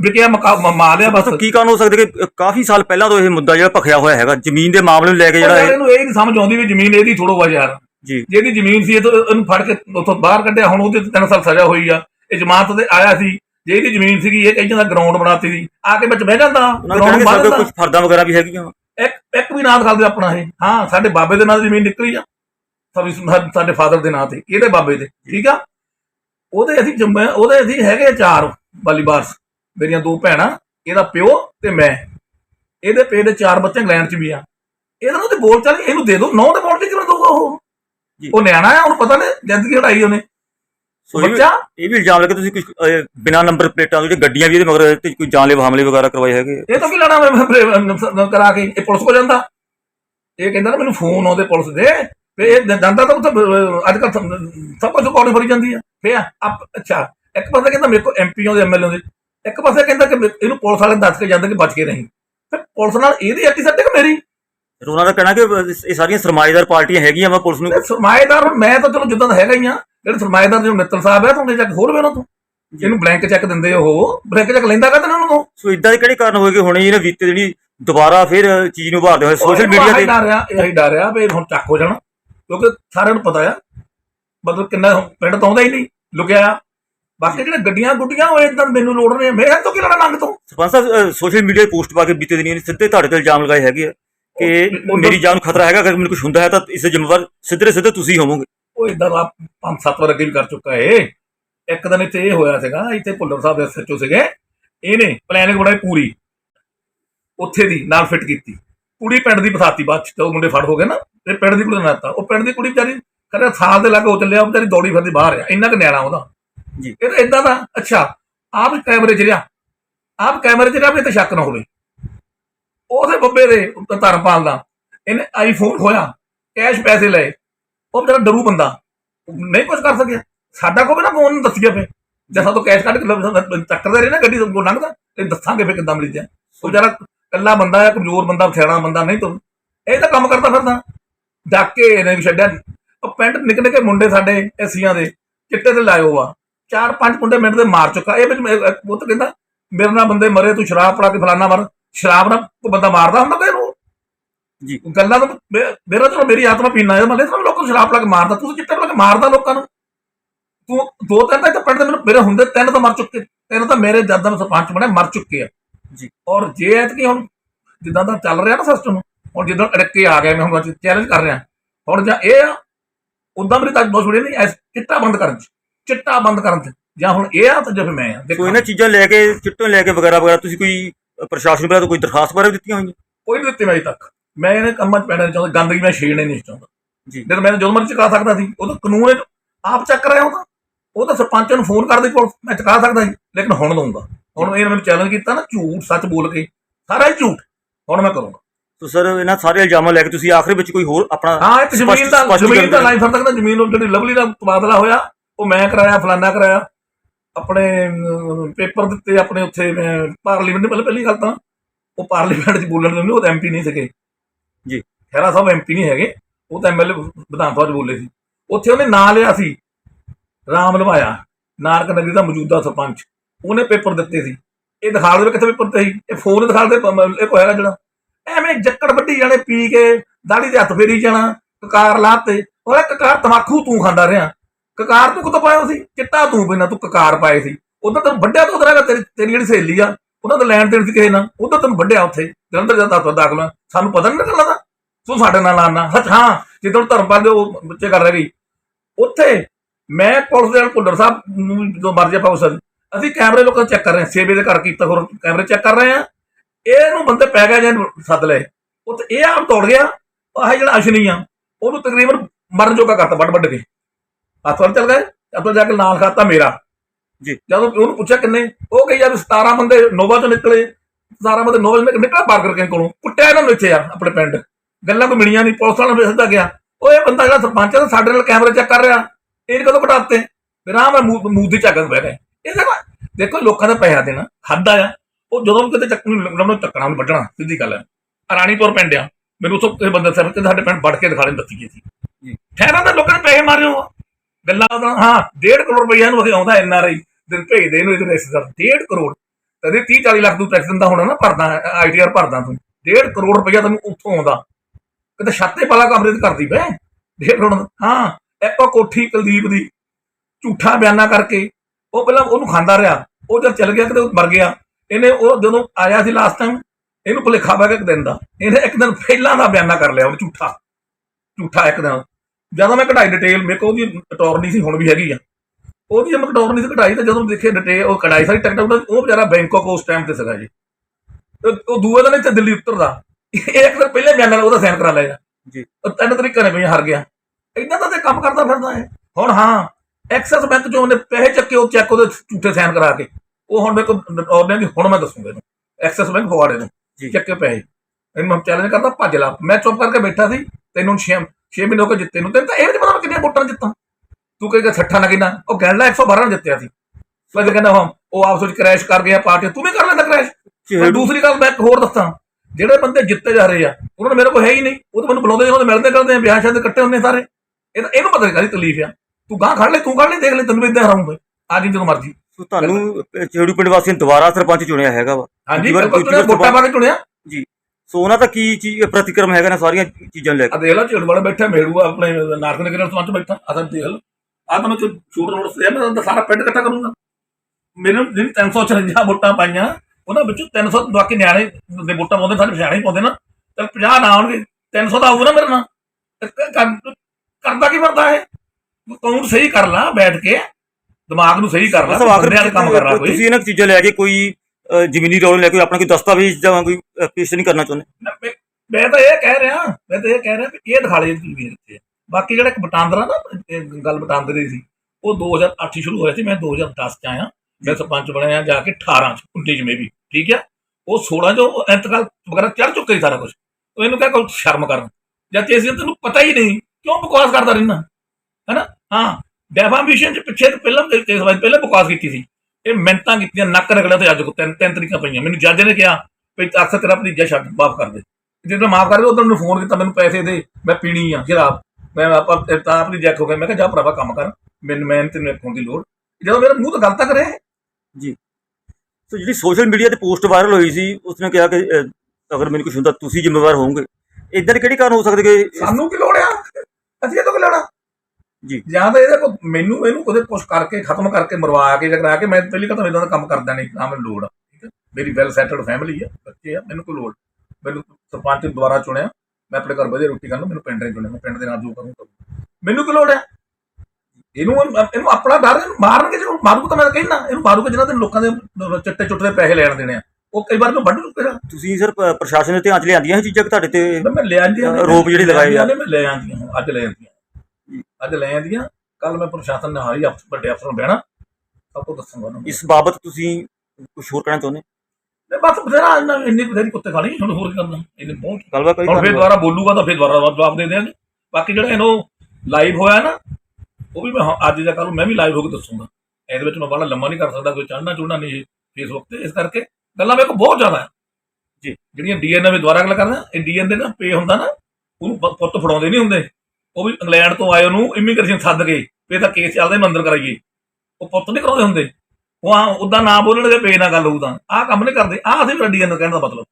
ਵਿਕਿਆ ਮਾ ਲਿਆ ਬਸ। ਕੀ ਕਾਰਨ ਹੋ ਸਕਦਾ ਕਿ ਕਾਫੀ ਸਾਲ ਪਹਿਲਾਂ ਤੋਂ ਇਹ ਮੁੱਦਾ ਜਿਹੜਾ ਭਖਿਆ ਹੋਇਆ ਹੈਗਾ ਜ਼ਮੀਨ ਦੇ ਮਾਮਲੇ ਨੂੰ ਲੈ ਕੇ ਜਿਹੜਾ ਜਿਹੜਾ ਇਹ ਇਹਨੂੰ ਇਹ ਨਹੀਂ ਸਮਝ ਆਉਂਦੀ ਵੀ ਜ਼ਮੀਨ ਇਹਦੀ ਥੋੜੋ ਵਾ ਯਾਰ। ਜੀ। ਜਿਹਦੀ ਜ਼ਮੀਨ ਸੀ ਇਹ ਤਾਂ ਇਹਨੂੰ ਫੜ ਕੇ ਉੱਥੋਂ ਬਾਹਰ ਕੱਢਿਆ ਹੁਣ ਉਹਦੇ ਤੇ ਤਿੰਨ ਸਾਲ ਸਜ਼ਾ ਹੋਈ ਆ। ਇਹ ਜਮਾਨਤ ਤੇ ਆਇਆ ਸੀ। ਜੇ ਇਹਦੀ ਜ਼ਮੀਨ ਸੀਗੀ ਇਹ ਕਹੀ ਜਾਂਦਾ ਗਰਾਊਂਡ ਬਣਾਤੀ ਸੀ। ਆ ਕੇ ਵਿੱਚ ਬਹਿ ਜਾਂਦਾ ਗਰਾਊਂਡ ਕਹਿੰਦੇ ਬਣਾ ਦਿੰਦਾ। ਕੁਝ ਫਰਦਾਂ ਵਗੈਰਾ ਵੀ ਹੈਗੀਆਂ। ਇੱਕ ਇੱਕ ਵੀ ਨਾਂ ਦਿਖਾ ਦਿਓ ਆਪਣਾ ਇਹ। ਹਾਂ ਸਾਡੇ ਬਾਬੇ ਦੇ ਨਾਂ ਦੀ ਜ਼ਮੀਨ ਨਿਕਲੀ ਆ। ਸਾਡੀ ਸਾਡੇ ਫਾਦਰ ਦੇ ਨਾਂ ਤੇ ਇਹਦੇ ਬਾਬੇ ਦੇ ਠੀਕ ਆ? ਉਹਦੇ ਅਸੀਂ ਜੰਮੇ ਉਹਦੇ ਅਸੀਂ ਹੈਗੇ ਚਾਰ ਬਾਲੀ ਬਾਰਸ ਮੇਰੀਆਂ ਦੋ ਭੈਣਾਂ ਇਹਦਾ ਪਿਓ ਤੇ ਮੈਂ। ਇਹਦੇ ਪੇ ਦੇ ਚਾਰ ਬੱਚੇ ਇੰਗਲੈਂਡ 'ਚ ਵੀ ਆ। ਇਹਦਾ ਨੂੰ ਤੇ ਬੋਲ ਚਾਲ ਇਹਨੂੰ ਦੇ ਦਿਓ ਨੌ ਦੇ ਬੋਲ ਕਿਉਂ ਦਊਗਾ ਉਹ। ਉਹ ਨਿਆਣਾ ਆ ਉਹਨੂੰ ਪਤਾ ਨਹੀਂ ਜ਼ਿੰਦਗੀ ਹਟਾਈ ਉਹਨੇ। ਸੋ ਇਹ ਵੀ- ਬੱਚਾ? ਇਹ ਵੀ ਇਲਜ਼ਾਮ ਲੱਗੇ ਤੁਸੀਂ ਕੁਝ ਬਿਨਾਂ ਨੰਬਰ ਪਲੇਟਾਂ ਤੋਂ ਜਿਹੜੀ ਗੱਡੀਆਂ ਵੀ ਇਹਦੇ ਮਗਰ ਤੇ ਕੋਈ ਜਾਨਲੇਵਾ ਹਮਲੇ ਵਗੈਰਾ ਕਰਵਾਏ ਹੈਗੇ ਇਹ ਤਾਂ ਕੀ ਲੈਣਾ ਮੈਂ ਕਰਾ ਕੇ ਇਹ ਪੁਲਿਸ ਕੋ ਜਾਂਦਾ। ਇਹ ਕਹਿੰਦਾ ਨਾ ਮੈਨੂੰ ਫੋਨ ਆਉਂਦੇ ਪੁਲਿਸ ਦੇ ਤੇ ਇਹ ਜਾਂਦਾ ਤਾਂ ਉੱਥੇ ਅੱਜ ਕੱਲ ਸਭ ਕੁਝ ਰਿਕਾਰਡ ਫਰੀ ਜਾਂਦੀ ਆ। ਫੇ ਅੱਛਾ ਇੱਕ ਪਾਸੇ ਕਹਿੰਦਾ ਮੇਰੇ ਕੋਲ ਐਮਪੀ ਆਉਂਦੇ ਐਮਐਲਏ ਆਉਂਦੇ ਇੱਕ ਪਾਸੇ ਕਹਿੰਦਾ ਕਿ ਮੇ- ਇਹਨੂੰ ਪੁਲਿਸ ਵਾਲੇ ਦੱਸ ਕੇ ਜਾਂਦੇ ਕਿ ਬਚ ਕੇ ਨਹੀਂ ਫਿਰ ਪੁਲਿਸ ਨਾਲ ਇਹਦੀ ਅੱਟੀ ਸੱਟੇ ਕਿ ਮੇਰੀ? ਫਿਰ ਉਹਨਾਂ ਦਾ ਕਹਿਣਾ ਕਿ ਇਹ ਸਾਰੀਆਂ ਸਰਮਾਏਦਾਰ ਪਾਰਟੀਆਂ ਹੈਗੀਆਂ ਵਾ ਪੁਲਿਸ ਨੂੰ? ਤੇ ਸਰਮਾਏਦਾਰ ਹੁਣ ਮੈਂ ਤਾਂ ਚਲੋ ਜਿੱਦਾਂ ਦਾ ਹੈਗਾ ਹੀ ਆ। ਜਿਹੜੇ ਸਰਮਾਏਦਾਰ ਜੋ ਮਿੱਤਲ ਸਾਹਿਬ ਹੈ ਤੁਹਾਡੇ ਚੱਕ ਹੋਰ ਵੇ ਉਹਨਾਂ ਤੋਂ। ਇਹਨੂੰ ਬਲੈਂਕ ਚੈੱਕ ਦਿੰਦੇ ਉਹ ਬਲੈਂਕ ਚੈੱਕ ਲੈਂਦਾ ਕਾ ਉਹਨਾਂ? ਤੋਂ ਸੋ ਇਦਾਂ ਦੇ ਕਿਹੜੇ ਕਾਰਨ ਹੋਏ ਕਿ ਹੁਣੇ ਇਹਨੇ ਵੀਤੇ ਜਿਹੜੀ ਦੁਬਾਰਾ ਫਿਰ ਚੀਜ਼ ਨੂੰ ਉਭਾਰਦੇ ਹੋਏ ਸੋਸ਼ਲ ਮੀਡੀਆ ਤੇ ਡਰ ਰਿਹਾ ਇਹ ਹੀ ਡਰ ਰਿਹਾ ਵੀ ਹੁਣ ਚੱਕ ਹੋ ਜਾਣਾ। ਕਿਉਂਕਿ ਸਾਰਿਆਂ ਨੂੰ ਪਤਾ ਆ ਮਤਲਬ ਕਿੰਨਾ ਪਿੰਡ ਤੋਂ ਆਉਂਦਾ ਹੀ ਨਹੀਂ ਲੁਕਿਆ ਆ। ਬਾਕੀ ਜਿਹੜੇ ਗੱਡੀਆਂ ਗੁੱਡੀਆਂ ਉਹ ਇਦਾਂ ਮੈਨੂੰ ਲੋੜ ਨਹੀਂ। ਮੈਂ ਤੋਂ ਕੀ ਲੈਣਾ ਨੰਗ ਤੋਂ? ਸਾਹਿਬ ਸੋਸ਼ਲ ਮੀਡੀਆ ਪੋਸਟ ਪਾ ਕੇ ਬੀਤੇ ਦਿਨੀ ਇਹਨੇ ਸਿੱਧੇ ਤੁਹਾਡੇ ਤੇ ਇਲਜ਼ਾਮ ਲਗਾਏ ਹੈਗੇ ਆ ਕਿ ਮੇਰੀ ਜਾਨ ਨੂੰ ਖਤਰਾ ਹੈਗਾ ਅਗਰ ਮੈਨੂੰ ਕੁਝ ਹੁੰਦਾ ਹੈ ਤਾਂ ਇਸ ਜ਼ਿੰਮੇਵਾਰ ਸਿੱਧੇ ਸਿੱਧੇ ਤੁਸੀਂ ਹੋਵੋਗੇ। ਉਹ ਇਦਾਂ ਦਾ ਪੰਜ ਸੱਤ ਵਾਰ ਅੱਗੇ ਵੀ ਕਰ ਚੁੱਕਾ ਏ। ਇੱਕ ਦਿਨ ਇੱਥੇ ਇਹ ਹੋਇਆ ਸੀਗਾ ਇੱਥੇ ਭੁੱਲਰ ਸਾਹਿਬ ਦੇ ਸੱਚੋ ਸੀਗੇ। ਇਹਨੇ ਪਲਾਨਿੰਗ ਬਣਾਈ ਪੂਰੀ। ਉੱਥੇ ਦੀ ਨਾਲ ਫਿੱਟ ਕੀਤੀ। ਕੁੜੀ ਪਿੰਡ ਦੀ ਬਸਾਤੀ ਬਾਅਦ ਚ ਜਦੋਂ ਮੁੰਡੇ ਫੜ ਹੋ ਗਏ ਨਾ ਤੇ ਪਿੰਡ ਦੀ ਕੁੜੀ ਨੂੰ ਨਾਤਾ ਉਹ ਪਿੰਡ ਦੀ ਕੁੜੀ ਵਿਚਾਰੀ ਕਰੇ ਸਾਲ ਦੇ ਲੱਗੇ ਉਹ ਚੱਲਿਆ ਉਹ ਵਿਚਾਰੀ ਦੌੜੀ ਫਿਰਦੀ ਬਾਹਰ ਆ। ਇੰਨਾ ਕੁ ਨਿਆਣਾ ਉਹਦਾ। ਜੀ। ਇਹ ਤਾਂ ਇਦਾਂ ਦਾ ਅੱਛਾ ਆਪ ਕੈਮਰੇ 'ਚ ਰਿਹਾ। ਆਪ ਕੈਮਰੇ 'ਚ ਰਿਹਾ ਵੀ ਤੇ ਸ਼ੱਕ ਨਾ ਹੋਵੇ। ਉਹਦੇ ਬੱਬੇ ਦੇ ਧਰਮਪਾਲ ਦਾ। ਇਹਨੇ ਆਈਫੋਨ ਖੋਇਆ ਕੈਸ਼ ਪੈਸੇ ਲਏ। ਉਹ ਵਿਚਾਰਾ ਡਰੂ ਬੰਦਾ। ਨਹੀਂ ਕੁਝ ਕਰ ਸਕਿਆ। ਸਾਡਾ ਕੋਈ ਨਾ ਫੋਨ ਦੱਸਿਆ ਫੇ ਜਦ ਤੋਂ ਕੈਸ਼ ਕੱਢ ਕੇ ਲੱਭ- ਚੱਕਦੇ ਰਹੇ ਨਾ ਗੱਡੀ ਤੋਂ ਲੰਘਦਾ। ਤੇ ਦੱਸਾਂਗੇ ਫੇ ਕਿੱਦਾਂ ਮਿਲੀ ਜਾ ਉਹ ਵਿਚਾਰਾ ਕੱਲਾ ਬੰਦਾ ਹੈ ਕਮਜ਼ੋਰ ਬੰਦਾ, ਸਿਆਣਾ ਬੰਦਾ, ਨਹੀਂ ਤੂੰ ਇਹ ਤਾਂ ਕੰਮ ਕਰਦਾ ਫਿਰਦਾ। ਡਾਕੇ ਇਹਨੇ ਵੀ ਛੱਡਿਆ। ਉਹ ਪਿੰਡ ਨਿੱਕੇ ਨਿੱਕੇ ਮੁੰਡੇ ਸਾਡੇ, ਐਸੀਆਂ ਦੇ, ਚਿੱਟੇ ਤੇ ਲਾਇਓ ਆ। ਚਾਰ ਪੰਜ ਮੁੰਡੇ ਮਿੰਟ ਦੇ ਮਾਰ ਚੁੱਕਾ। ਇਹ ਵਿੱਚ ਮੇ- ਉਹ ਤਾਂ ਕਹਿੰਦਾ, ਮੇਰੇ ਨਾਲ ਬੰਦੇ ਮਰੇ, ਤੂੰ ਸ਼ਰਾਬ ਪੜਾ ਕੇ ਫਲਾਨਾ ਮਰ। ਸ਼ਰਾਬ ਨਾਲ ਕੋਈ ਬੰਦਾ ਮਾਰਦਾ ਹੁੰਦਾ ਕੋਈ ਨੂੰ ਜੀ। ਗੱਲਾਂ ਤਾਂ ਮੇ- ਮੇਰਾ ਚਲੋ ਮੇਰੀ ਆਤਮਾ ਪੀਣਾ ਹੈ ਮਲੇ ਲੋਕਾਂ ਨੂੰ ਸ਼ਰਾਬ ਪੜਾ ਕੇ ਮਾਰਦਾ। ਤੂੰ ਤਾਂ ਚਿੱਟੇ ਪੜਾ ਕੇ ਮਾਰਦਾ ਲੋਕਾਂ ਨੂੰ। ਤੂੰ ਦੋ ਤਿੰਨ ਤਾਂ ਇੱਥੇ ਪਿੰਡ ਦੇ ਮੈਨੂੰ ਮੇਰੇ ਹੁੰਦੇ ਤਿੰਨ ਤਾਂ ਮਰ ਚੁੱਕੇ। ਤਿੰਨ ਤਾਂ ਮੇਰੇ ਜਦ ਦਾ ਮੈਂ ਸਰਪੰਚ ਬਣਿਆ ਮਰ ਚੁੱਕੇ ਆ। ਜੀ। ਔਰ ਜੇ ਐਤਕੀ ਹੁਣ ਜਿੱਦਾਂ ਦਾ ਚੱਲ ਰਿਹਾ ਨਾ ਸਿਸਟਮ ਹੁਣ ਜਿੱਦਾਂ ਅੜਕੇ ਆ ਗਏ ਮੈਂ ਹੁਣ ਚੈਲੰਜ ਕਰ ਰਿਹਾ। ਹੁਣ ਜਾਂ ਇਹ ਆ ਉਦਾਂ ਮੇਰੀ ਤਾਂ ਬਹੁਤ ਬੜੀ ਨਹੀਂ ਐਸ ਚਿੱਟਾ ਬੰਦ ਕਰਨ ਚ। ਚਿੱਟਾ ਬੰਦ ਕਰਨ ਚ ਜਾਂ ਹੁਣ ਇਹ ਆ ਤਾਂ ਜਾਂ ਫਿਰ ਮੈਂ ਆ। ਦੇਖੋ। ਕੋਈ ਨਾ ਚੀਜ਼ਾਂ ਲੈ ਕੇ ਚਿੱਟੋਂ ਲੈ ਕੇ ਵਗੈਰਾ ਵਗੈਰਾ ਤੁਸੀਂ ਕੋਈ ਪ੍ਰਸ਼ਾਸਨ ਵੱਲੋਂ ਕੋਈ ਦਰਖਾਸਤ ਵਗੈਰਾ ਵੀ ਦਿੱਤੀਆਂ ਹੋਈਆਂ? ਕੋਈ ਨਹੀਂ ਦਿੱਤੀ ਮੈਂ ਅਜੇ ਤੱਕ। ਮੈਂ ਇਹਨੇ ਕੰਮਾਂ 'ਚ ਪੈਣਾ ਨਹੀਂ ਚਾਹੁੰਦਾ ਗੰਦਗੀ ਮੈਂ ਛੇੜਨੇ ਨਹੀਂ ਚਾਹੁੰਦਾ। ਜੀ। ਤਾਂ ਮੈਂ ਜਦੋਂ ਮਰਜ਼ੀ ਚੁਕਾ ਸਕਦਾ ਸੀ ਉਹ ਤਾਂ ਕਾਨੂੰਨ ਹੈ, ਆਪ ਚੱਕ ਰਿਹਾ ਉਹ ਤਾਂ। ਉਹ ਤਾਂ ਸਰਪੰਚ ਨੂੰ ਫੋਨ ਕਰਦੇ ਕੋਲ ਮੈਂ ਚੁਕਾ ਸਕਦਾ ਸੀ ਲੇਕਿਨ ਹੁਣ ਦਊਂਗਾ। ਹੁਣ ਇਹ ਮੈਨੂੰ ਚੈਲੰਜ ਕੀਤਾ ਨਾ ਝੂਠ ਸੱਚ ਬੋਲ ਕੇ। ਸਾਰਾ ਹੀ ਝੂਠ। ਹੁਣ ਮੈਂ ਕਰੂੰਗਾ। ਸੋ ਸਰ ਇਹਨਾਂ ਸਾਰੇ ਇਲਜ਼ਾਮਾਂ ਲੈ ਕੇ ਤੁਸੀਂ ਆਖਰੀ ਵਿੱਚ ਕੋਈ ਹੋਰ ਆਪਣਾ ਹਾਂ ਇੱਕ ਜ਼ਮੀਨ ਦਾ ਜ਼ਮੀਨ ਦਾ ਲਾਈਨ ਤੱਕ ਜ਼ਮੀਨ ਉਹ ਜਿਹੜੀ ਲਵਲੀ ਦਾ ਤਬਾਦਲਾ ਹੋਇਆ ਉਹ ਮੈਂ ਕਰਾਇਆ ਫਲਾਨਾ ਕਰਾਇਆ। ਆਪਣੇ ਪੇਪਰ ਦਿੱਤੇ ਆਪਣੇ ਉੱਥੇ ਪਾਰਲੀਮੈਂਟ ਪਹਿਲੇ ਪਹਿਲੀ ਗੱਲ ਤਾਂ ਉਹ ਪਾਰਲੀਮੈਂਟ 'ਚ ਬੋਲਣ ਦਿੰਦੇ ਉਹ ਤਾਂ ਐਮਪੀ ਨਹੀਂ ਸੀਗੇ। ਜੀ। ਖਹਿਰਾ ਸਾਹਿਬ ਐਮਪੀ ਨਹੀਂ ਹੈਗੇ, ਉਹ ਤਾਂ ਐਮਐਲਏ ਵਿਧਾਨ ਸਭਾ 'ਚ ਬੋਲੇ ਸੀ। ਉੱਥੇ ਉਹਨੇ ਨਾਂ ਲਿਆ ਸੀ, ਰਾਮ ਲਵਾਇਆ। ਨਾਨਕ ਨਗਰੀ ਦਾ ਮੌਜੂਦਾ ਸਰਪੰਚ। ਉਹਨੇ ਪੇਪਰ ਦਿੱਤੇ ਸੀ। ਇਹ ਦਿਖਾ ਦੇ ਕਿੱਥੇ ਪੇਪਰ ਤੇ ਸੀ? ਇਹ ਫੋਨ ਦਿਖਾ ਦੇ ਇਹ ਕੋਈ ਹੈਗਾ ਜਿਹੜਾ? ਐਵੇਂ ਜੱਕੜ ਵੱਢੀ ਜਾਣੇ, ਪੀ ਕੇ ਦਾੜੀ ਦੇ ਹੱਥ ਫੇਰੀ ਜਾਣਾ, ਕਕਾਰ ਲਾਤੇ। ਓਏ ਕਕਾਰ ਤਮਾਕੂ ਤੂੰ ਖਾਂਦਾ ਰਿਹਾ। ਕਕਾਰ ਤੂੰ ਕਿਤੋਂ ਪਾਇਆ ਸੀ? ਚਿੱਟਾ ਤੂੰ ਬਿਨਾ ਤੂੰ ਕਕਾਰ ਪਾਏ ਸੀ। ਉਦੋਂ ਤੈਨੂੰ ਵੱਡਿਆ ਤੋਂ ਉਧਰਗਾ ਤੇਰੀ ਤੇਰੀ ਜਿਹੜੀ ਸਹੇਲੀ ਆ, ਉਹਨਾਂ ਦਾ ਲੈਣ ਦੇਣ ਸੀ ਕਿਸੇ ਨਾਲ ਉਦੋਂ ਤੈਨੂੰ ਵੱਡਿਆ ਉੱਥੇ। ਜਲੰਧਰ ਜਾਂਦਾ ਤਾਂ ਦਾਖਲਾ। ਸਾਨੂੰ ਪਤਾ ਨਹੀਂ ਲੱਗਦਾ ਦਾ। ਤੂੰ ਸਾਡੇ ਨਾਲ ਆਣਾ ਸੱਚ ਹਾਂ ਜਦੋਂ ਧਰਮਪਾਲ ਦੇ ਉਹ ਬੱਚੇ ਕਰ ਰਹੀ ਉੱਥੇ ਮੈਂ ਪੁਲਿਸ ਦੇ ਨਾਲ ਭੁੱਲਰ ਸਾਹਿਬ ਨੂੰ ਜਦੋਂ ਮਰਜ਼ੀ ਆਪਾਂ ਉਸ ਅਸੀਂ ਕੈਮਰੇ ਲੋਕਾਂ ਚੈੱਕ ਕਰ ਰਹੇ ਹਾਂ। ਸੇਵੇ ਦੇ ਘਰ ਕੀਤਾ ਹੋਰ ਕੈਮਰੇ ਚੈੱਕ ਕਰ ਰਹੇ ਹਾਂ। ਇਹਨੂੰ ਬੰਦੇ ਪੈ ਗਏ ਜਾਂ ਸੱਦ ਲਏ। ਉੱਥੇ ਇਹ ਆਪ ਤੋੜ ਗਿਆ। ਆਹ ਜਿਹੜਾ ਅਸ਼ਨੀ ਆ ਉਹਨੂੰ ਤਕਰੀਬਨ ਮਰਨ ਜੋਗਾ ਕਰਤਾ ਵੱਡ ਵੱਡ ਕੇ। ਹੱਥ ਵੱਲ ਚੱਲ ਗਏ। ਆਪਾਂ ਜਾ ਕੇ ਨਾਲ ਖਾਤਾ ਮੇਰਾ। ਜੀ। ਜਦੋਂ ਉਹਨੂੰ ਪੁੱਛਿਆ ਕਿੰਨੇ ਉਹ ਕਹੀ ਯਾਰ 17 ਬੰਦੇ ਨੋਵਾ ਤੋਂ ਨਿਕਲੇ। 17 ਬੰਦੇ ਨੋਵਾ ਤੋਂ ਨਿਕਲਿਆ ਪਾਰ ਕਰਕੇ ਕੋਲੋਂ। ਕੁੱਟਿਆ ਇਹਨਾਂ ਨੂੰ ਇੱਥੇ ਯਾਰ ਆਪਣੇ ਪਿੰਡ। ਗੱਲਾਂ ਕੋਈ ਮਿਲੀਆਂ ਨਹੀਂ, ਪੁਲਿਸ ਵਾਲਾ ਵੇਖਦਾ ਗਿਆ। ਉਹ ਇਹ ਬੰਦਾ ਜਿਹੜਾ ਸਰਪੰਚ ਆ ਸਾਡੇ ਨਾਲ ਕੈਮਰੇ ਚੈੱਕ ਕਰ ਰਿਹਾ। ਇਹ ਕਦੋਂ ਘਟਾਤੇ ਫਿਰ ਆ ਮੈਂ ਬਹਿ ਗਏ ਇਹ ਦੇਖੋ ਲੋਕਾਂ ਦਾ ਪੈਸਾ ਦੇਣਾ, ਹੱਦ ਆ। ਉਹ ਜਦੋਂ ਵੀ ਕਿਤੇ ਚੱਕ ਨੂੰ ਲੱਗਣਾ ਉਹਨੂੰ ਵੱਢਣਾ, ਸਿੱਧੀ ਗੱਲ ਹੈ ਰਾਣੀਪੁਰ ਪਿੰਡ ਆ। ਮੈਨੂੰ ਉੱਥੋਂ ਇਹ ਬੰਦਾ ਸਾਹਿਬ ਕਹਿੰਦਾ ਸਾਡੇ ਪਿੰਡ ਵੱਢ ਕੇ ਦਿਖਾ ਰਹੇ ਦੱਸੀ ਗਈ ਸੀ। ਠਹਿਰਾਂ ਦਾ ਲੋਕਾਂ ਨੇ ਪੈਸੇ ਮਾਰੇ ਹੋ ਗੱਲਾਂ ਦਾ ਹਾਂ 1.5 ਕਰੋੜ ਰੁਪਈਆ ਨੂੰ ਅਸੀਂ ਆਉਂਦਾ ਐਨ ਆਰ ਆਈ ਦਿਨ ਭੇਜਦੇ ਇਹਨੂੰ, ਇਹਦੇ ਰਿਸ਼ਤੇਦਾਰ 1.5 ਕਰੋੜ। ਕਦੇ 30 40 ਲੱਖ ਤੂੰ ਟੈਕਸ ਦਿੰਦਾ ਹੋਣਾ ਨਾ, ਭਰਦਾ ਆਈਟੀਆਰ ਭਰਦਾ ਤੂੰ। 1.5 ਕਰੋੜ ਰੁਪਇਆ ਤੈਨੂੰ ਉੱਥੋਂ ਆਉਂਦਾ। ਕਿਤੇ ਛੱਤੇ ਪਾਲਾ ਕਮਰੇ ਤੇ ਕਰਦੀ ਪਏ। 1.5 ਕਰੋੜ ਹਾਂ, ਇੱਕੋ ਕੋਠੀ ਕੁਲਦੀਪ ਦੀ, ਝੂਠਾ ਬਿਆਨਾ ਕਰਕੇ, ਉਹ ਪਹਿਲਾਂ ਉਹਨੂੰ ਖਾਂਦਾ ਰਿਹਾ। ਉਹ ਜਦ ਚਲ ਗਿਆ ਕਿਤੇ ਉਹ ਮਰ ਗਿਆ। ਇਹਨੇ ਉਹ ਜਦੋਂ ਆਇਆ ਸੀ ਲਾਸਟ ਟਾਈਮ ਇਹਨੂੰ ਭੁਲੇਖਾ ਪੈ ਗਿਆ ਇੱਕ ਦਿਨ ਦਾ। ਇਹਨੇ ਇੱਕ ਦਿਨ ਪਹਿਲਾਂ ਦਾ ਬਿਆਨਾ ਕਰ ਲਿਆ, ਉਹ ਝੂਠਾ। ਝੂਠਾ ਇੱਕ ਦਿਨ। ਜਦੋਂ ਮੈਂ ਕਢਾਈ ਡਿਟੇਲ ਮੇਰੇ ਕੋਲ ਉਹਦੀ ਅਟਾਰਨੀ ਸੀ, ਹੁਣ ਵੀ ਹੈਗੀ ਆ। ਉਹਦੀ ਜਦ ਮੈਂ ਅਟਾਰਨੀ ਸੀ ਕਢਾਈ ਤਾਂ ਜਦੋਂ ਦੇਖੇ ਡਿਟੇਲ ਉਹ ਕਢਾਈ ਸਾਰੀ ਟਿਕਟ ਉਹ ਵਿਚਾਰਾ ਬੈਂਕਾਕ ਉਸ ਟਾਈਮ ਤੇ ਸੀਗਾ ਜੀ। ਉਹ ਉਹ ਦੂਏ ਦਿਨ ਇੱਥੇ ਦਿੱਲੀ ਉਤਰਦਾ ਇੱਕ ਦਿਨ ਪਹਿਲੇ ਬਿਆਨਾ ਉਹਦਾ ਸਾਈਨ ਕਰਾ ਲਿਆ ਜੀ। ਉਹ ਤਿੰਨ ਤਰੀਕੇ ਨੇ ਪਈ ਹਾਰ ਗਿਆ। ਇਦਾਂ ਦਾ ਤੇ ਕੰਮ ਕਰਦਾ ਫਿਰਦਾ ਹੈ ਹੁਣ ਹਾਂ ਐਕਸਿਸ ਬੈਂਕ ਚੋਂ ਉਹਨੇ ਪੈਸੇ ਚੱਕੇ ਉਹ ਚੈੱਕ ਉਹਦੇ ਝੂਠੇ ਸਾਈਨ ਕਰਾ ਕੇ। ਉਹ ਹੁਣ ਮੇਰੇ ਕੋਲ ਆਰਡਰ ਦੀ ਹੁਣ ਮੈਂ ਦੱਸੂਗਾ ਇਹਨੂੰ। ਐਕਸਿਸ ਬੈਂਕ ਫਵਾੜੇ ਨੂੰ ਜੀ। ਚੱਕੇ ਪੈਸੇ। ਇਹਨੂੰ ਮੈਂ ਚੈਲੰਜ ਕਰਦਾ ਭੱਜ ਲਾ। ਮੈਂ ਚੁੱਪ ਕਰਕੇ ਬੈਠਾ ਸੀ ਤੈਨੂੰ 6 6 ਮਹੀਨੇ ਹੋ ਗਏ ਜਿੱਤੇ ਨੂੰ। ਤੈਨੂੰ ਤਾਂ ਇਹ ਵੀ ਨੀ ਪਤਾ ਮੈਂ ਕਿੰਨੀਆਂ ਵੋਟਾਂ ਜਿੱਤਾਂ। ਤੂੰ ਕਹੇਗਾ ਸੱਠਾ ਨਾ ਕਿੰਨਾ ਉਹ ਕਹਿਣ ਲਾ 112 ਜਿੱਤਿਆ ਸੀ। ਫਿਰ ਕਹਿੰਦਾ ਹਾਂ ਉਹ ਆਪਸ ਵਿੱਚ ਕ੍ਰੈਸ਼ ਕਰ ਗਿਆ ਪਾਰਟੀ ਤੂੰ ਵੀ ਕਰ ਲੈਂਦਾ ਕ੍ਰੈਸ਼ ਪਰ ਦੂਸਰੀ ਗੱਲ ਮੈਂ ਇੱਕ ਹੋਰ ਦੱਸਾਂ। ਜਿਹੜੇ ਬੰਦੇ ਜਿੱਤੇ ਜਾ ਰਹੇ ਆ ਉਹਨਾਂ ਨੂੰ ਮੇਰੇ ਕੋਲ ਹੈ ਹੀ ਨਹੀਂ। ਉਹ ਤਾਂ ਮੈਨੂੰ ਬੁਲਾਉਂਦੇ ਉਹਨਾਂ ਦੇ ਮਿਲਦੇ ਕਰਦੇ ਆ ਵਿਆਹ ਸ਼ਾਦੇ ਇਕੱਠੇ ਹੁੰਦੇ ਸਾਰੇ। ਇਹ ਤਾਂ ਇਹਨੂੰ ਪਤਾ ਨਹੀਂ ਕਾਹਦੀ ਤਕਲੀਫ ਆ। ਤੂੰ ਗਾਂ ਖੜ ਲੈ ਤੂੰ ਖੜ ਲੈ ਦੇਖ ਲੈ ਤੈਨੂੰ ਵੀ ਇਦਾਂ ਹਰਾਉਂਗਾ। ਅੱਜ ਜਦੋਂ ਮਰਜ਼ੀ। ਸੋ ਤੁਹਾਨੂੰ ਛੇੜੂ ਪਿੰਡ ਵਾਸੀਆਂ ਨੇ ਦੁਬਾਰਾ ਸਰਪੰਚ ਚੁਣਿਆ ਹੈਗਾ ਵਾ। ਹਾਂਜੀ ਵੋਟਾਂ ਪਾ ਕੇ ਚੁਣਿਆ। ਸੋ ਉਹਨਾਂ ਦਾ ਕੀ ਚੀਜ਼ ਪ੍ਰਤੀਕਰਮ ਹੈਗਾ ਨਾ ਸਾਰੀਆਂ ਚੀਜ਼ਾਂ ਲੈ ਕੇ। ਆ ਦੇਖ ਲੈ ਝੇੜ ਵਾਲਾ ਬੈਠਾ ਮੇੜੂ ਆ ਆਪਣੇ ਨਗਰ ਤੋਂ ਬੈਠਾ। ਆ ਤਾਂ ਦੇਖ ਲਓ ਆ ਤਾਂ ਮੈਂ ਛੋਟ ਨੋਟ ਤੇ ਮੈਂ ਤਾਂ ਸਾਰਾ ਪਿੰਡ ਇਕੱਠਾ ਕਰੂੰਗਾ। ਮੈਨੂੰ ਜਿਹੜੀ 354 ਵੋਟਾਂ ਪਾਈਆਂ ਉਹਨਾਂ ਵਿੱਚੋਂ 300 ਬਾਕੀ ਨਿਆਣੇ ਦੇ ਵੋਟਾਂ ਪਾਉਂਦੇ ਸਾਡੇ ਸਿਆਣੇ ਪਾਉਂਦੇ ਨਾ। ਚਲ 50 ਨਾ ਆਉਣਗੇ 300 ਤਾਂ ਆਊਗਾ ਨਾ ਮੇਰੇ ਨਾਲ। ਕਰਦਾ ਕੀ ਕਰਦਾ ਹੈ ਕਾਊਂਟ ਸਹੀ ਕਰ ਲਾ ਬੈਠ ਕੇ। ਦਿਮਾਗ ਨੂੰ ਸਹੀ ਕਰ ਲਾ ਮਤਲਬ ਆਖਰ ਬੰਦਿਆਂ ਦੇ ਕੰਮ ਕਰ ਰਹਾ ਕੋਈ। ਤੁਸੀਂ ਇਹਨਾਂ ਚੀਜ਼ਾਂ ਲੈ ਕੇ ਕੋਈ ਜ਼ਮੀਨੀ ਰੌਲੇ ਲੈ ਕੇ ਆਪਣਾ ਕੋਈ ਦਸਤਾਵੇਜ਼ ਜਾਂ ਕੋਈ ਪੇਸ਼ ਨਹੀਂ ਕਰਨਾ ਚਾਹੁੰਦੇ? ਮੈਂ- ਤਾਂ ਇਹ ਕਹਿ ਰਿਹਾ ਮੈਂ ਤਾਂ ਇਹ ਕਹਿ ਰਿਹਾ ਕਿ ਇਹ ਦਿਖਾ ਲਈ ਜ਼ਮੀਨ ਇੱਥੇ। ਬਾਕੀ ਜਿਹੜਾ ਇੱਕ ਬਟਾਂਦਰਾ ਨਾ ਇਹ ਗੱਲ ਬਟਾਂਦਰੇ ਦੀ ਸੀ ਉਹ 2008 ਹੀ ਸ਼ੁਰੂ ਹੋਇਆ ਸੀ ਮੈਂ 2010 ਚ ਆਇਆ ਮੈਂ ਸਰਪੰਚ ਬਣਿਆ ਜਾ ਕੇ 18 ਚ 19 ਚ ਮੇ ਵੀ ਠੀਕ ਹੈ ਉਹ 16 ਜੋ ਇੰਤਕਾਲ ਵਗੈਰਾ ਚੜ ਚੁੱਕੇ ਸਾਰਾ ਕੁਝ ਉਹ ਇਹਨੂੰ ਕਹਿ ਕੋਈ ਸ਼ਰਮ ਕਰ ਜਦ ਤੇ ਅਸੀਂ ਤੈਨੂੰ ਪਤਾ ਹੀ ਨਹੀਂ ਕਿਉਂ ਬਕਵਾਸ ਕਰਦਾ ਰਹਿਣਾ ਹੈਨਾ? ਹਾਂ ਡੈਫਾਮੇਸ਼ਨ ਚ ਪਿੱਛੇ ਤੋਂ ਪਹਿਲਾਂ ਕੇਸ ਵਾਜ ਪਹਿਲਾਂ ਬਕਵਾਸ ਕੀਤੀ ਸੀ। ਇਹ ਮਿੰਤਾਂ ਕੀਤੀਆਂ ਨੱਕ ਰਗੜਾ ਤੇ ਅੱਜ ਕੋ ਤਿੰਨ ਤਿੰਨ ਤਰੀਕਾਂ ਪਈਆਂ। ਮੈਨੂੰ ਜੱਜ ਨੇ ਕਿਹਾ ਵੀ ਅਕਸਰ ਤੇਰਾ ਭਤੀਜਾ ਛੱਡ ਮਾਫ ਕਰ ਦੇ। ਜਦੋਂ ਮਾਫ ਕਰ ਦੇ ਉਦੋਂ ਮੈਨੂੰ ਫੋਨ ਕੀਤਾ ਮੈਨੂੰ ਪੈਸੇ ਦੇ ਮੈਂ ਪੀਣੀ ਆ ਸ਼ਰਾਬ। ਮੈਂ ਆਪਾਂ ਤੇ ਆਪਣੀ ਜੈਕ ਹੋ ਗਿਆ। ਮੈਂ ਕਿਹਾ ਜਾ ਭਰਾਵਾ ਕੰਮ ਕਰ। ਮੈਨੂੰ ਮੈਂ ਤੈਨੂੰ ਇੱਕ ਦੀ ਲੋੜ। ਜਦੋਂ ਮੇਰਾ ਮੂੰਹ ਤਾਂ ਗੱਲ ਤਾਂ ਕਰੇ ਸੋ ਜਿਹੜੀ ਸੋਸ਼ਲ ਮੀਡੀਆ ਤੇ ਪੋਸਟ ਵਾਇਰਲ ਹੋਈ ਸੀ ਉਸਨੇ ਕਿਹਾ ਕਿ ਅਗਰ ਮੈਨੂੰ ਕੁਝ ਹੁੰਦਾ ਤੁਸੀਂ ਜ਼ਿੰਮੇਵਾਰ ਹੋਵੋਗੇ। ਇਦਾਂ ਦੇ ਕਿਹੜੇ ਕਾਰਨ ਹੋ ਸਕਦੇ ਕਿ ਸਾਨੂੰ ਕੀ ਲੋੜ ਆ? ਅਸੀਂ ਇਹ ਤੋਂ ਕੀ ਲੈਣਾ ਜੀ। ਜਾਂ ਤਾਂ ਇਹਦੇ ਕੋ ਮੈਨੂੰ ਇਹਨੂੰ ਉਹਦੇ ਕੁਛ ਕਰਕੇ ਖਤਮ ਕਰਕੇ ਮਰਵਾ ਕੇ ਜਾਂ ਕਰਾ ਕੇ ਮੈਂ ਪਹਿਲੀ ਕਦਮ ਇਦਾਂ ਦਾ ਕੰਮ ਕਰਦਾ ਨਹੀਂ ਨਾ ਮੈਨੂੰ ਲੋੜ ਆ। ਠੀਕ ਹੈ ਮੇਰੀ ਵੈਲ ਸੈਟਲਡ ਫੈਮਿਲੀ ਆ ਬੱਚੇ ਆ ਮੈਨੂੰ ਕੋਈ ਲੋੜ। ਮੈਨੂੰ ਸਰਪੰਚ ਦੁਆਰਾ ਚੁਣਿਆ। ਮੈਂ ਆਪਣੇ ਘਰ ਵਧੀਆ ਰੋਟੀ ਖਾਣਾ ਮੈਨੂੰ ਪਿੰਡ ਮੈਂ ਪਿੰਡ ਦੇ ਨਾਲ ਜੋ ਕਰੂੰ ਕਰੂੰ। ਮੈਨੂੰ ਕੀ ਲੋੜ ਆ ਇਹਨੂੰ ਇਹਨੂੰ ਆਪਣਾ ਡਰ ਮਾਰਨਗੇ ਜਿਹਨੂੰ ਮਾਰੂ ਤਾਂ ਮੈਂ ਕਹਿੰਦਾ ਇਹਨੂੰ ਮਾਰੂਗਾ ਜਿਹਨਾਂ ਦੇ ਲੋਕਾਂ ਦੇ ਚਿੱਟੇ ਚੁੱਟੇ ਦੇ ਪੈਸੇ ਲੈਣ ਦੇਣੇ ਆ। ਉਹ ਕਈ ਵਾਰ ਨੂੰ ਵੱਢ ਲੁੱਕੇਗਾ ਤੁਸੀਂ ਸਰ ਪ੍ਰਸ਼ਾਸਨ ਦੇ ਧਿਆਨ ਚ ਲਿਆਂਦੀਆਂ ਇਹ ਚੀਜ਼ਾਂ ਕਿ ਤੁਹਾਡੇ ਤੇ ਮੈਂ ਲੈ ਆਂਦੀਆਂ ਨੇ, ਆਰੋਪ ਜਿਹੜੇ ਲਗਾਏ ਆ। ਮੈਂ ਲੈ ਆਂਦੀਆਂ ਅੱਜ ਲੈ ਆਂਦੀਆਂ। ਅੱਜ ਲੈ ਆਂਦੀਆਂ ਕੱਲ ਮੈਂ ਪ੍ਰਸ਼ਾਸਨ ਨਾਲ ਅਫਸਰ ਵੱਡੇ ਅਫਸਰ ਨੂੰ ਬਹਿਣਾ। ਸਭ ਕੁਝ ਦੱਸਾਂਗਾ ਇਸ ਬਾਬਤ ਤੁਸੀਂ ਕੁਝ ਹੋਰ ਕਹਿਣਾ ਚਾਹੁੰਦੇ ਤੇ ਬਸ ਬਥੇਰਾ ਇੰਨਾ ਇੰਨੀ ਬਥੇਰੀ ਕੁੱਤੇ ਖਾਣੀ ਹੁਣ ਹੋਰ ਕੀ ਕਰਨਾ? ਇਹਨੇ ਬਹੁਤ ਗੱਲਬਾਤ ਕੋਈ ਹੁਣ ਫਿਰ ਦੁਬਾਰਾ ਬੋਲੂਗਾ ਤਾਂ ਫਿਰ ਦੁਬਾਰਾ ਜਵਾਬ ਦੇ ਦੇਣਗੇ ਬਾਕੀ ਜਿਹੜਾ ਇਹਨੂੰ ਲਾਈਵ ਹੋਇਆ ਨਾ ਉਹ ਵੀ ਮੈਂ ਅੱਜ ਜਾਂ ਕੱਲ ਮੈਂ ਵੀ ਲਾਈਵ ਹੋ ਕੇ ਦੱਸੂਗਾ। ਇਹਦੇ ਵਿੱਚ ਮੈਂ ਬੜਾ ਲੰਮਾ ਨਹੀਂ ਕਰ ਸਕਦਾ ਕੋਈ ਚੜਨਾ ਚੁੜਨਾ ਨਹੀਂ ਫੇਸਬੁੱਕ ਤੇ ਇਸ ਕਰਕੇ ਗੱਲਾਂ ਮੇਰੇ ਕੋਲ ਬਹੁਤ ਜ਼ਿਆਦਾ ਹੈ ਜੀ। ਜਿਹੜੀਆਂ ਡੀਐਨਏ ਵਿੱਚ ਦੁਬਾਰਾ ਗੱਲ ਕਰਦਾ ਇਹ ਡੀਐਨਏ ਦਾ ਪੇ ਹੁੰਦਾ ਨਾ ਉਹਨੂੰ ਪ- ਪੁੱਤ ਫੜਾਉਂਦੇ ਨਹੀਂ ਹੁੰਦੇ। ਉਹ ਵੀ ਇੰਗਲੈਂਡ ਤੋਂ ਆਏ ਉਹਨੂੰ ਇਮੀਗ੍ਰੇਸ਼ਨ ਸੱਦ ਕੇ ਵੀ ਇਹਦਾ ਕੇਸ ਚੱਲਦਾ ਮੈਂ ਅੰਦਰ ਕਰਾਈਏ। ਉਹ ਪੁੱਤ ਨਹੀਂ ਕਰਾਉਂਦੇ ਹੁੰਦੇ। ਉਹ ਆ, ਉਦਾਂ ਨਾ ਬੋਲਣਗੇ ਪੇ ਨਾ ਗੱਲ ਹੋਊ ਤਾਂ। ਆਹ ਕੰਮ ਨਹੀਂ ਕਰਦੇ, ਆਹ ਅਸੀਂ ਡੀਐਨਏ ਕਹਿਣ ਦਾ ਮਤਲਬ।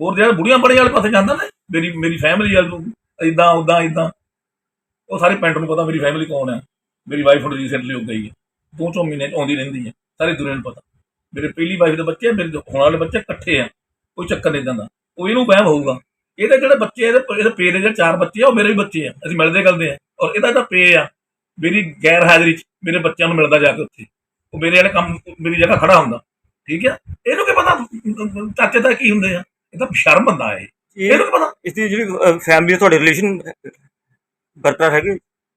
ਹੋਰ ਜਿਹੜਾ ਬੁੜੀਆਂ ਬੜੇ ਵਾਲੇ ਪਾਸੇ ਜਾਂਦਾ ਨਾ, ਮੇਰੀ ਮੇਰੀ ਫੈਮਿਲੀ ਵੱਲ ਨੂੰ ਇਦਾਂ ਉਦਾਂ ਇਦਾਂ ਉਹ ਸਾਰੇ ਪਿੰਡ ਨੂੰ ਪਤਾ ਮੇਰੀ ਫੈਮਿਲੀ ਕੌਣ ਹੈ ਮੇਰੀ ਵਾਈਫ ਹੁਣ ਰੀਸੈਂਟਲੀ ਹੋ ਗਈ ਹੈ ਦੋ ਚੋ ਮਹੀਨੇ 'ਚ ਆਉਂਦੀ ਰਹਿੰਦੀ ਹੈ ਸਾਰੇ ਦੁਨੀਆ ਨੂੰ ਪਤਾ। ਮੇਰੇ ਪਹਿਲੀ ਵਾਈਫ ਦੇ ਬੱਚੇ, ਮੇਰੇ ਜੋ ਹੁਣ ਵਾਲੇ ਬੱਚੇ ਇਕੱਠੇ ਆ, ਕੋਈ ਚੱਕਰ ਨਹੀਂ ਜਾਂਦਾ ਉਹ ਇਹਨੂੰ ਵਹਿਮ ਹੋਊਗਾ, ਇਹਦੇ ਜਿਹੜੇ ਬੱਚੇ ਇਹਦੇ ਇਹਦੇ ਪੇ ਦੇ ਜਿਹੜੇ ਚਾਰ ਬੱਚੇ ਆ, ਉਹ ਮੇਰੇ ਵੀ ਬੱਚੇ ਆ। ਅਸੀਂ ਮਿਲਦੇ ਕਰਦੇ ਆ। ਔਰ ਇਹਦਾ ਜਿਹੜਾ ਪੇ ਆ, ਮੇਰੀ ਗੈਰ ਹਾਜ਼ਰੀ 'ਚ ਮੇਰੇ ਬੱਚਿਆਂ ਨੂੰ ਮਿਲਦਾ ਜਾ ਕੇ ਉੱਥੇ। ਉਹ ਮੇਰੇ ਵਾਲੇ ਕੰਮ ਮੇਰੀ ਜਗ੍ਹਾ ਖੜਾ ਹੁੰਦਾ। ਠੀਕ ਹੈ ਇਹਨੂੰ ਕੀ ਪਤਾ ਚਾਚੇ ਦਾ ਕੀ ਹੁੰਦੇ ਆ? ਇਹ ਤਾਂ ਸ਼ਰਮ ਬੰਦਾ ਹੈ। ਇਹ ਇਹਨੂੰ ਕੀ ਪਤਾ? ਇਸ ਦੀ ਜਿਹੜੀ ਫੈਮਿਲੀ ਤੁਹਾਡੇ ਰਿਲੇਸ਼ਨ ਬਰਕਰਾਰ ਹੈਗੇ?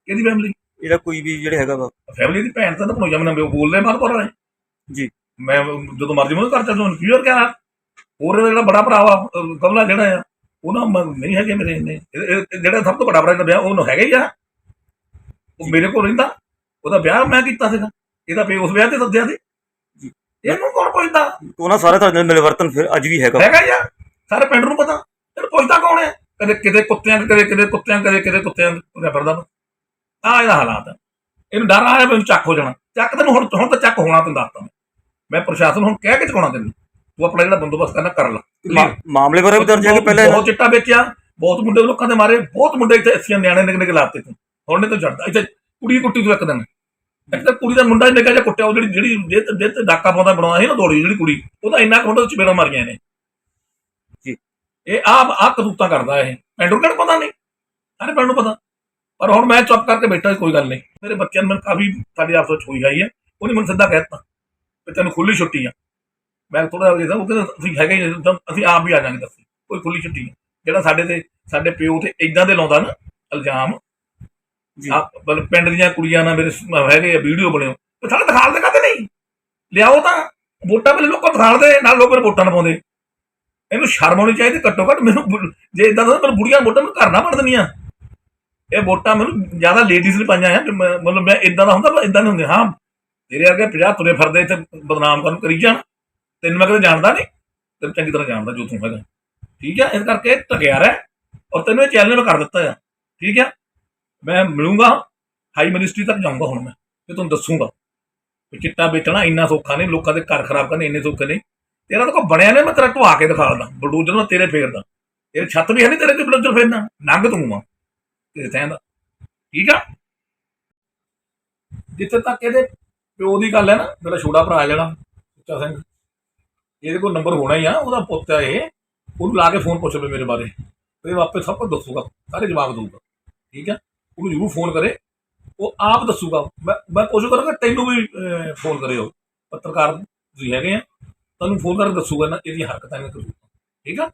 ਕਿਹਦੀ ਫੈਮਿਲੀ ਇਹਦਾ ਕੋਈ ਵੀ ਜਿਹੜੇ ਹੈਗਾ ਵਾ। ਫੈਮਿਲੀ ਦੀ ਭੈਣ ਤਾਂ ਭਣੋਈਆ ਮੈਨੂੰ ਬੋਲਦੇ ਮਾਰ ਪਰ ਵਾਲੇ ਜੀ। ਮੈਂ ਜਦੋਂ ਮਰਜ਼ੀ ਮੈਨੂੰ ਚੱਲ ਜਾਉਂ ਫਿਊਰ ਕਿਆ ਹੋਰ ਜਿਹੜਾ ਬੜਾ ਭਰਾ ਵਾ ਕਮਲਾ ਜਿਹੜਾ ਆ ਉਹ ਨਾ ਮ- ਨਹੀਂ ਹੈਗੇ ਮੇਰੇ ਇੰਨੇ। ਜਿਹੜਾ ਸਭ ਤੋਂ ਵੱਡਾ ਭਰਾ ਦਾ ਵਿਆਹ ਉਹਨੂੰ ਹੈਗਾ ਹੀ ਆ। ਉਹ ਮੇਰੇ ਕੋਲ ਰਹਿੰਦਾ। ਉਹਦਾ ਵਿਆਹ ਮੈਂ ਕੀਤਾ ਸੀਗਾ। ਇਹਦਾ ਪੇ ਉਸ ਵਿਆਹ ਤੇ ਸੱਦਿਆ ਸੀ। ਜੀ। ਇਹਨੂੰ ਕੌਣ ਪੁੱਛਦਾ? ਉਹਨਾਂ ਸਾਰੇ ਤੁਹਾਡੇ ਨਾਲ ਮਿਲਵਰਤਨ ਫਿਰ ਅੱਜ ਵੀ ਹੈਗਾ। ਹੈਗਾ ਆ। ਸਾਰੇ ਪਿੰਡ ਨੂੰ ਪਤਾ। ਇਹਨੂੰ ਪੁੱਛਦਾ ਕੌਣ ਹੈ? ਕਦੇ ਕਿਤੇ ਕੁੱਤਿਆਂ ਕਦੇ ਕਿਤੇ ਕੁੱਤਿਆਂ ਕਦੇ ਕਿਤੇ ਕੁੱਤਿਆਂ ਤੁਰਿਆ ਫਿਰਦਾ ਆ ਇਹਦਾ ਹਾਲਾਤ ਹੈ ਇਹਨੂੰ ਡਰ ਆਇਆ ਮੈਨੂੰ ਚੱਕ ਹੋ ਜਾਣਾ। ਚੱਕ ਤੈਨੂੰ ਹੁਣ ਹੁਣ ਤਾਂ ਚੱਕ ਹੋਣਾ ਤੈਨੂੰ ਦੱਸਦਾ ਮੈਂ। ਮੈਂ ਪ੍ਰਸ਼ਾਸਨ ਨੂੰ ਹੁਣ ਕਹਿ ਕੇ ਚੁਕਾਉਣਾ ਤੈਨੂੰ। ਤੂੰ ਆਪਣਾ ਜਿਹੜਾ ਬੰਦੋਬਸਤ ਕਰਨਾ ਕਰ ਲੈ। ਮਾਮਲੇ ਬਾਰੇ ਵੀ ਦਰਜ ਹੈ ਕਿ ਪਹਿਲਾਂ ਬਹੁਤ ਚਿੱਟਾ ਵੇਚਿਆ। ਬਹੁਤ ਮੁੰਡੇ ਲੋਕਾਂ ਦੇ ਮਾਰੇ। ਬਹੁਤ ਮੁੰਡੇ ਇੱਥੇ ਅੱਸੀਆਂ ਨਿਆਣੇ ਨਿਕ ਨਿਕ ਲਾਤੇ ਤੂੰ। ਹੁਣ ਨਹੀਂ ਤੂੰ ਛੱਡਦਾ ਇੱਥੇ ਕੁੜੀ ਕੁੱਟੀ ਤੂੰ ਇੱਕ ਦਿਨ। ਇੱਕ ਤਾਂ ਕੁੜੀ ਦਾ ਮੁੰਡਾ ਨਿਕਾ ਜਿਹਾ ਕੁੱਟਿਆ ਉਹ ਜਿਹੜੀ ਜਿਹੜੀ ਜੇ ਤੇ- ਜੇ ਤੇ ਡਾਕਾ ਪਾਉਂਦਾ ਬਣਾਇਆ ਸੀ ਨਾ ਦੋੜੀ ਜਿਹੜੀ ਕੁੜੀ ਉਹਦਾ ਇੰਨਾ ਕੁ ਮੁੰਡਾ ਚਪੇੜਾ ਮਾਰੀਆਂ ਨੇ ਜੀ। ਇਹ ਆ ਆ ਕਦੂਤਾ ਕਰਦਾ ਇਹ। ਪਿੰਡ ਕਿਹੜਾ ਪਤਾ ਨਹੀਂ? ਸਾਰੇ ਪਿੰਡ ਨੂੰ ਪਤਾ। ਪਰ ਹੁਣ ਮੈਂ ਚੁੱਪ ਕਰਕੇ ਬੈਠਾ ਕੋਈ ਗੱਲ ਨਹੀਂ। ਮੇਰੇ ਬੱਚਿਆਂ ਨੂੰ ਕਾਫੀ ਸਾਡੀ ਆਪਸ ਵਿੱਚ ਹੋਈ ਆਈ ਹੈ ਉਹਨੇ ਮੈਨੂੰ ਸਿੱਧਾ ਕਹਿ ਦਿੱਤਾ ਵੀ ਤੈਨੂੰ ਖੁੱਲੀ ਛੁੱਟੀ ਆ। ਮੈਂ ਥੋੜਾ ਜਿਹਾ ਉਹ ਕਹਿੰਦਾ ਅਸੀਂ ਹੈਗੇ ਹੀ ਅਸੀਂ ਆਪ ਵੀ ਆ ਜਾਾਂਗੇ ਦੱਸੀ। ਕੋਈ ਖੁੱਲੀ ਛੁੱਟੀ ਜਿਹੜਾ ਸਾਡੇ ਤੇ ਸਾਡੇ ਪਿਓ ਤੇ ਇਦਾਂ ਦੇ ਲਾਉਂਦਾ ਨਾ ਇਲਜ਼ਾਮ ਮਤਲਬ ਪਿੰਡ ਦੀਆਂ ਕੁੜੀਆਂ ਨਾਲ ਮੇਰੇ ਸ- ਹੈਗੇ ਆ, ਵੀਡੀਓ ਬਣਿਓ ਤੇ ਸਾਡੇ ਦਿਖਾਲ ਦੇ ਕਾਤੇ ਨਹੀਂ ਲਿਆਓ ਤਾਂ। ਵੋਟਾਂ ਵੇਲੇ ਲੋਕਾਂ ਨੂੰ ਨਾਲ ਲੋਕ ਮੇਰੇ ਵੋਟਾਂ ਨਾ ਪਾਉਂਦੇ। ਇਹਨੂੰ ਸ਼ਰਮ ਆਉਣੀ ਚਾਹੀਦੀ, ਘੱਟੋ ਘੱਟ ਮੈਨੂੰ ਬੁ- ਜੇ ਇਦਾਂ ਦਾ ਮੈਨੂੰ ਬੁੜੀਆਂ ਵੋਟਾਂ ਨੂੰ ਘਰ ਨਾ ਵੜ ਦੇਣੀਆਂ ਇਹ ਵੋਟਾਂ ਮੈਨੂੰ ਜ਼ਿਆਦਾ ਲੇਡੀਜ਼ ਨੇ ਪਾਈਆਂ ਆ, ਕਿ ਮੈਂ- ਮਤਲਬ ਮੈਂ ਇਦਾਂ ਦਾ ਹੁੰਦਾ, ਪਰ ਇਦਾਂ ਨਹੀਂ ਹੁੰਦੇ ਹਾਂ, ਤੇਰੇ ਵਰਗੇ 50 ਤੁਰੇ ਫਿਰਦੇ ਇੱਥੇ, ਬਦਨਾਮ ਕਰਨ ਕਰੀ ਜਾਣ। ਤੈਨੂੰ ਮੈਂ ਕਦੇ ਜਾਣਦਾ ਨਹੀਂ। ਤੈਨੂੰ ਚੰਗੀ ਤਰ੍ਹਾਂ ਜਾਣਦਾ ਜੋ ਤੂੰ ਹੈਗਾ। ਠੀਕ ਆ? ਇਸ ਕਰਕੇ ਟਕਿਆ ਰਹਿ। ਔਰ ਤੈਨੂੰ ਇਹ ਚੈਲੰਜ ਮੈਂ ਕਰ ਦਿੱਤਾ ਆ। ਠੀਕ ਹੈ ਮੈਂ ਮਿਲੂੰਗਾ ਹਾਈ ਮਿਨਿਸਟਰੀ ਤੱਕ ਜਾਊਂਗਾ ਹੁਣ ਮੈਂ, ਤੇ ਤੁਹਾਨੂੰ ਦੱਸੂਗਾ ਵੀ ਚਿੱਟਾ ਵੇਚਣਾ ਇੰਨਾ ਸੌਖਾ ਨਹੀਂ, ਲੋਕਾਂ ਦੇ ਘਰ ਖਰਾਬ ਕਰਨੇ ਇੰਨੇ ਸੌਖੇ ਨਹੀਂ। ਤੇਰਾ ਤਾਂ ਕੋਈ ਬਣਿਆ ਨਹੀਂ, ਮੈਂ ਤੇਰਾ ਢਵਾ ਕੇ ਦਿਖਾ ਦਿਖਾਉਂਦਾ ਬਲਡੂਜਰ ਮੈਂ ਤੇਰੇ ਫੇਰਦਾ। ਤੇਰੇ ਛੱਤ ਵੀ ਹੈ ਨਹੀਂ ਤੇਰੇ ਤੇ ਬਲਡੋਜ਼ਰ ਫੇਰਨਾ, ਨੰਗ ਤੂੰ ਆ, ਤੇਰੇ ਥੈਂ ਦਾ। ਠੀਕ ਆ? ਜਿੱਥੇ ਤੱਕ ਇਹਦੇ ਪਿਓ ਦੀ ਗੱਲ ਹੈ ਨਾ, ਮੇਰਾ ਛੋਟਾ ਭਰਾ ਜਿਹੜਾ, ਸੁੱਚਾ ਸਿੰਘ, ਇਹਦੇ ਕੋਲ ਨੰਬਰ ਹੋਣਾ ਹੀ ਆ, ਉਹਦਾ ਪੁੱਤ ਆ ਇਹ, ਉਹਨੂੰ ਲਾ ਕੇ ਫੋਨ ਪੁੱਛ ਲਓ ਮੇਰੇ ਬਾਰੇ, ਤੇ ਇਹ ਆਪੇ ਸਭ ਕੁਝ ਦੱਸੂਗਾ, ਸਾਰੇ ਜਵਾਬ ਦਊਗਾ। ਠੀਕ ਹੈ ਉਹਨੂੰ ਜ਼ਰੂਰ ਫੋਨ ਕਰੇ। ਉਹ ਆਪ ਦੱਸੂਗਾ। ਮੈਂ ਮੈਂ ਕੋਸ਼ਿਸ਼ ਕਰਾਂਗਾ ਤੈਨੂੰ ਵੀ ਫੋਨ ਕਰੇ ਉਹ। ਪੱਤਰਕਾਰ ਤੁਸੀਂ ਹੈਗੇ ਆ। ਤੁਹਾਨੂੰ ਫੋਨ ਕਰਕੇ ਦੱਸੂਗਾ ਨਾ ਇਹਦੀਆਂ ਹਰਕਤਾਂ ਨੇ ਠੀਕ ਆ?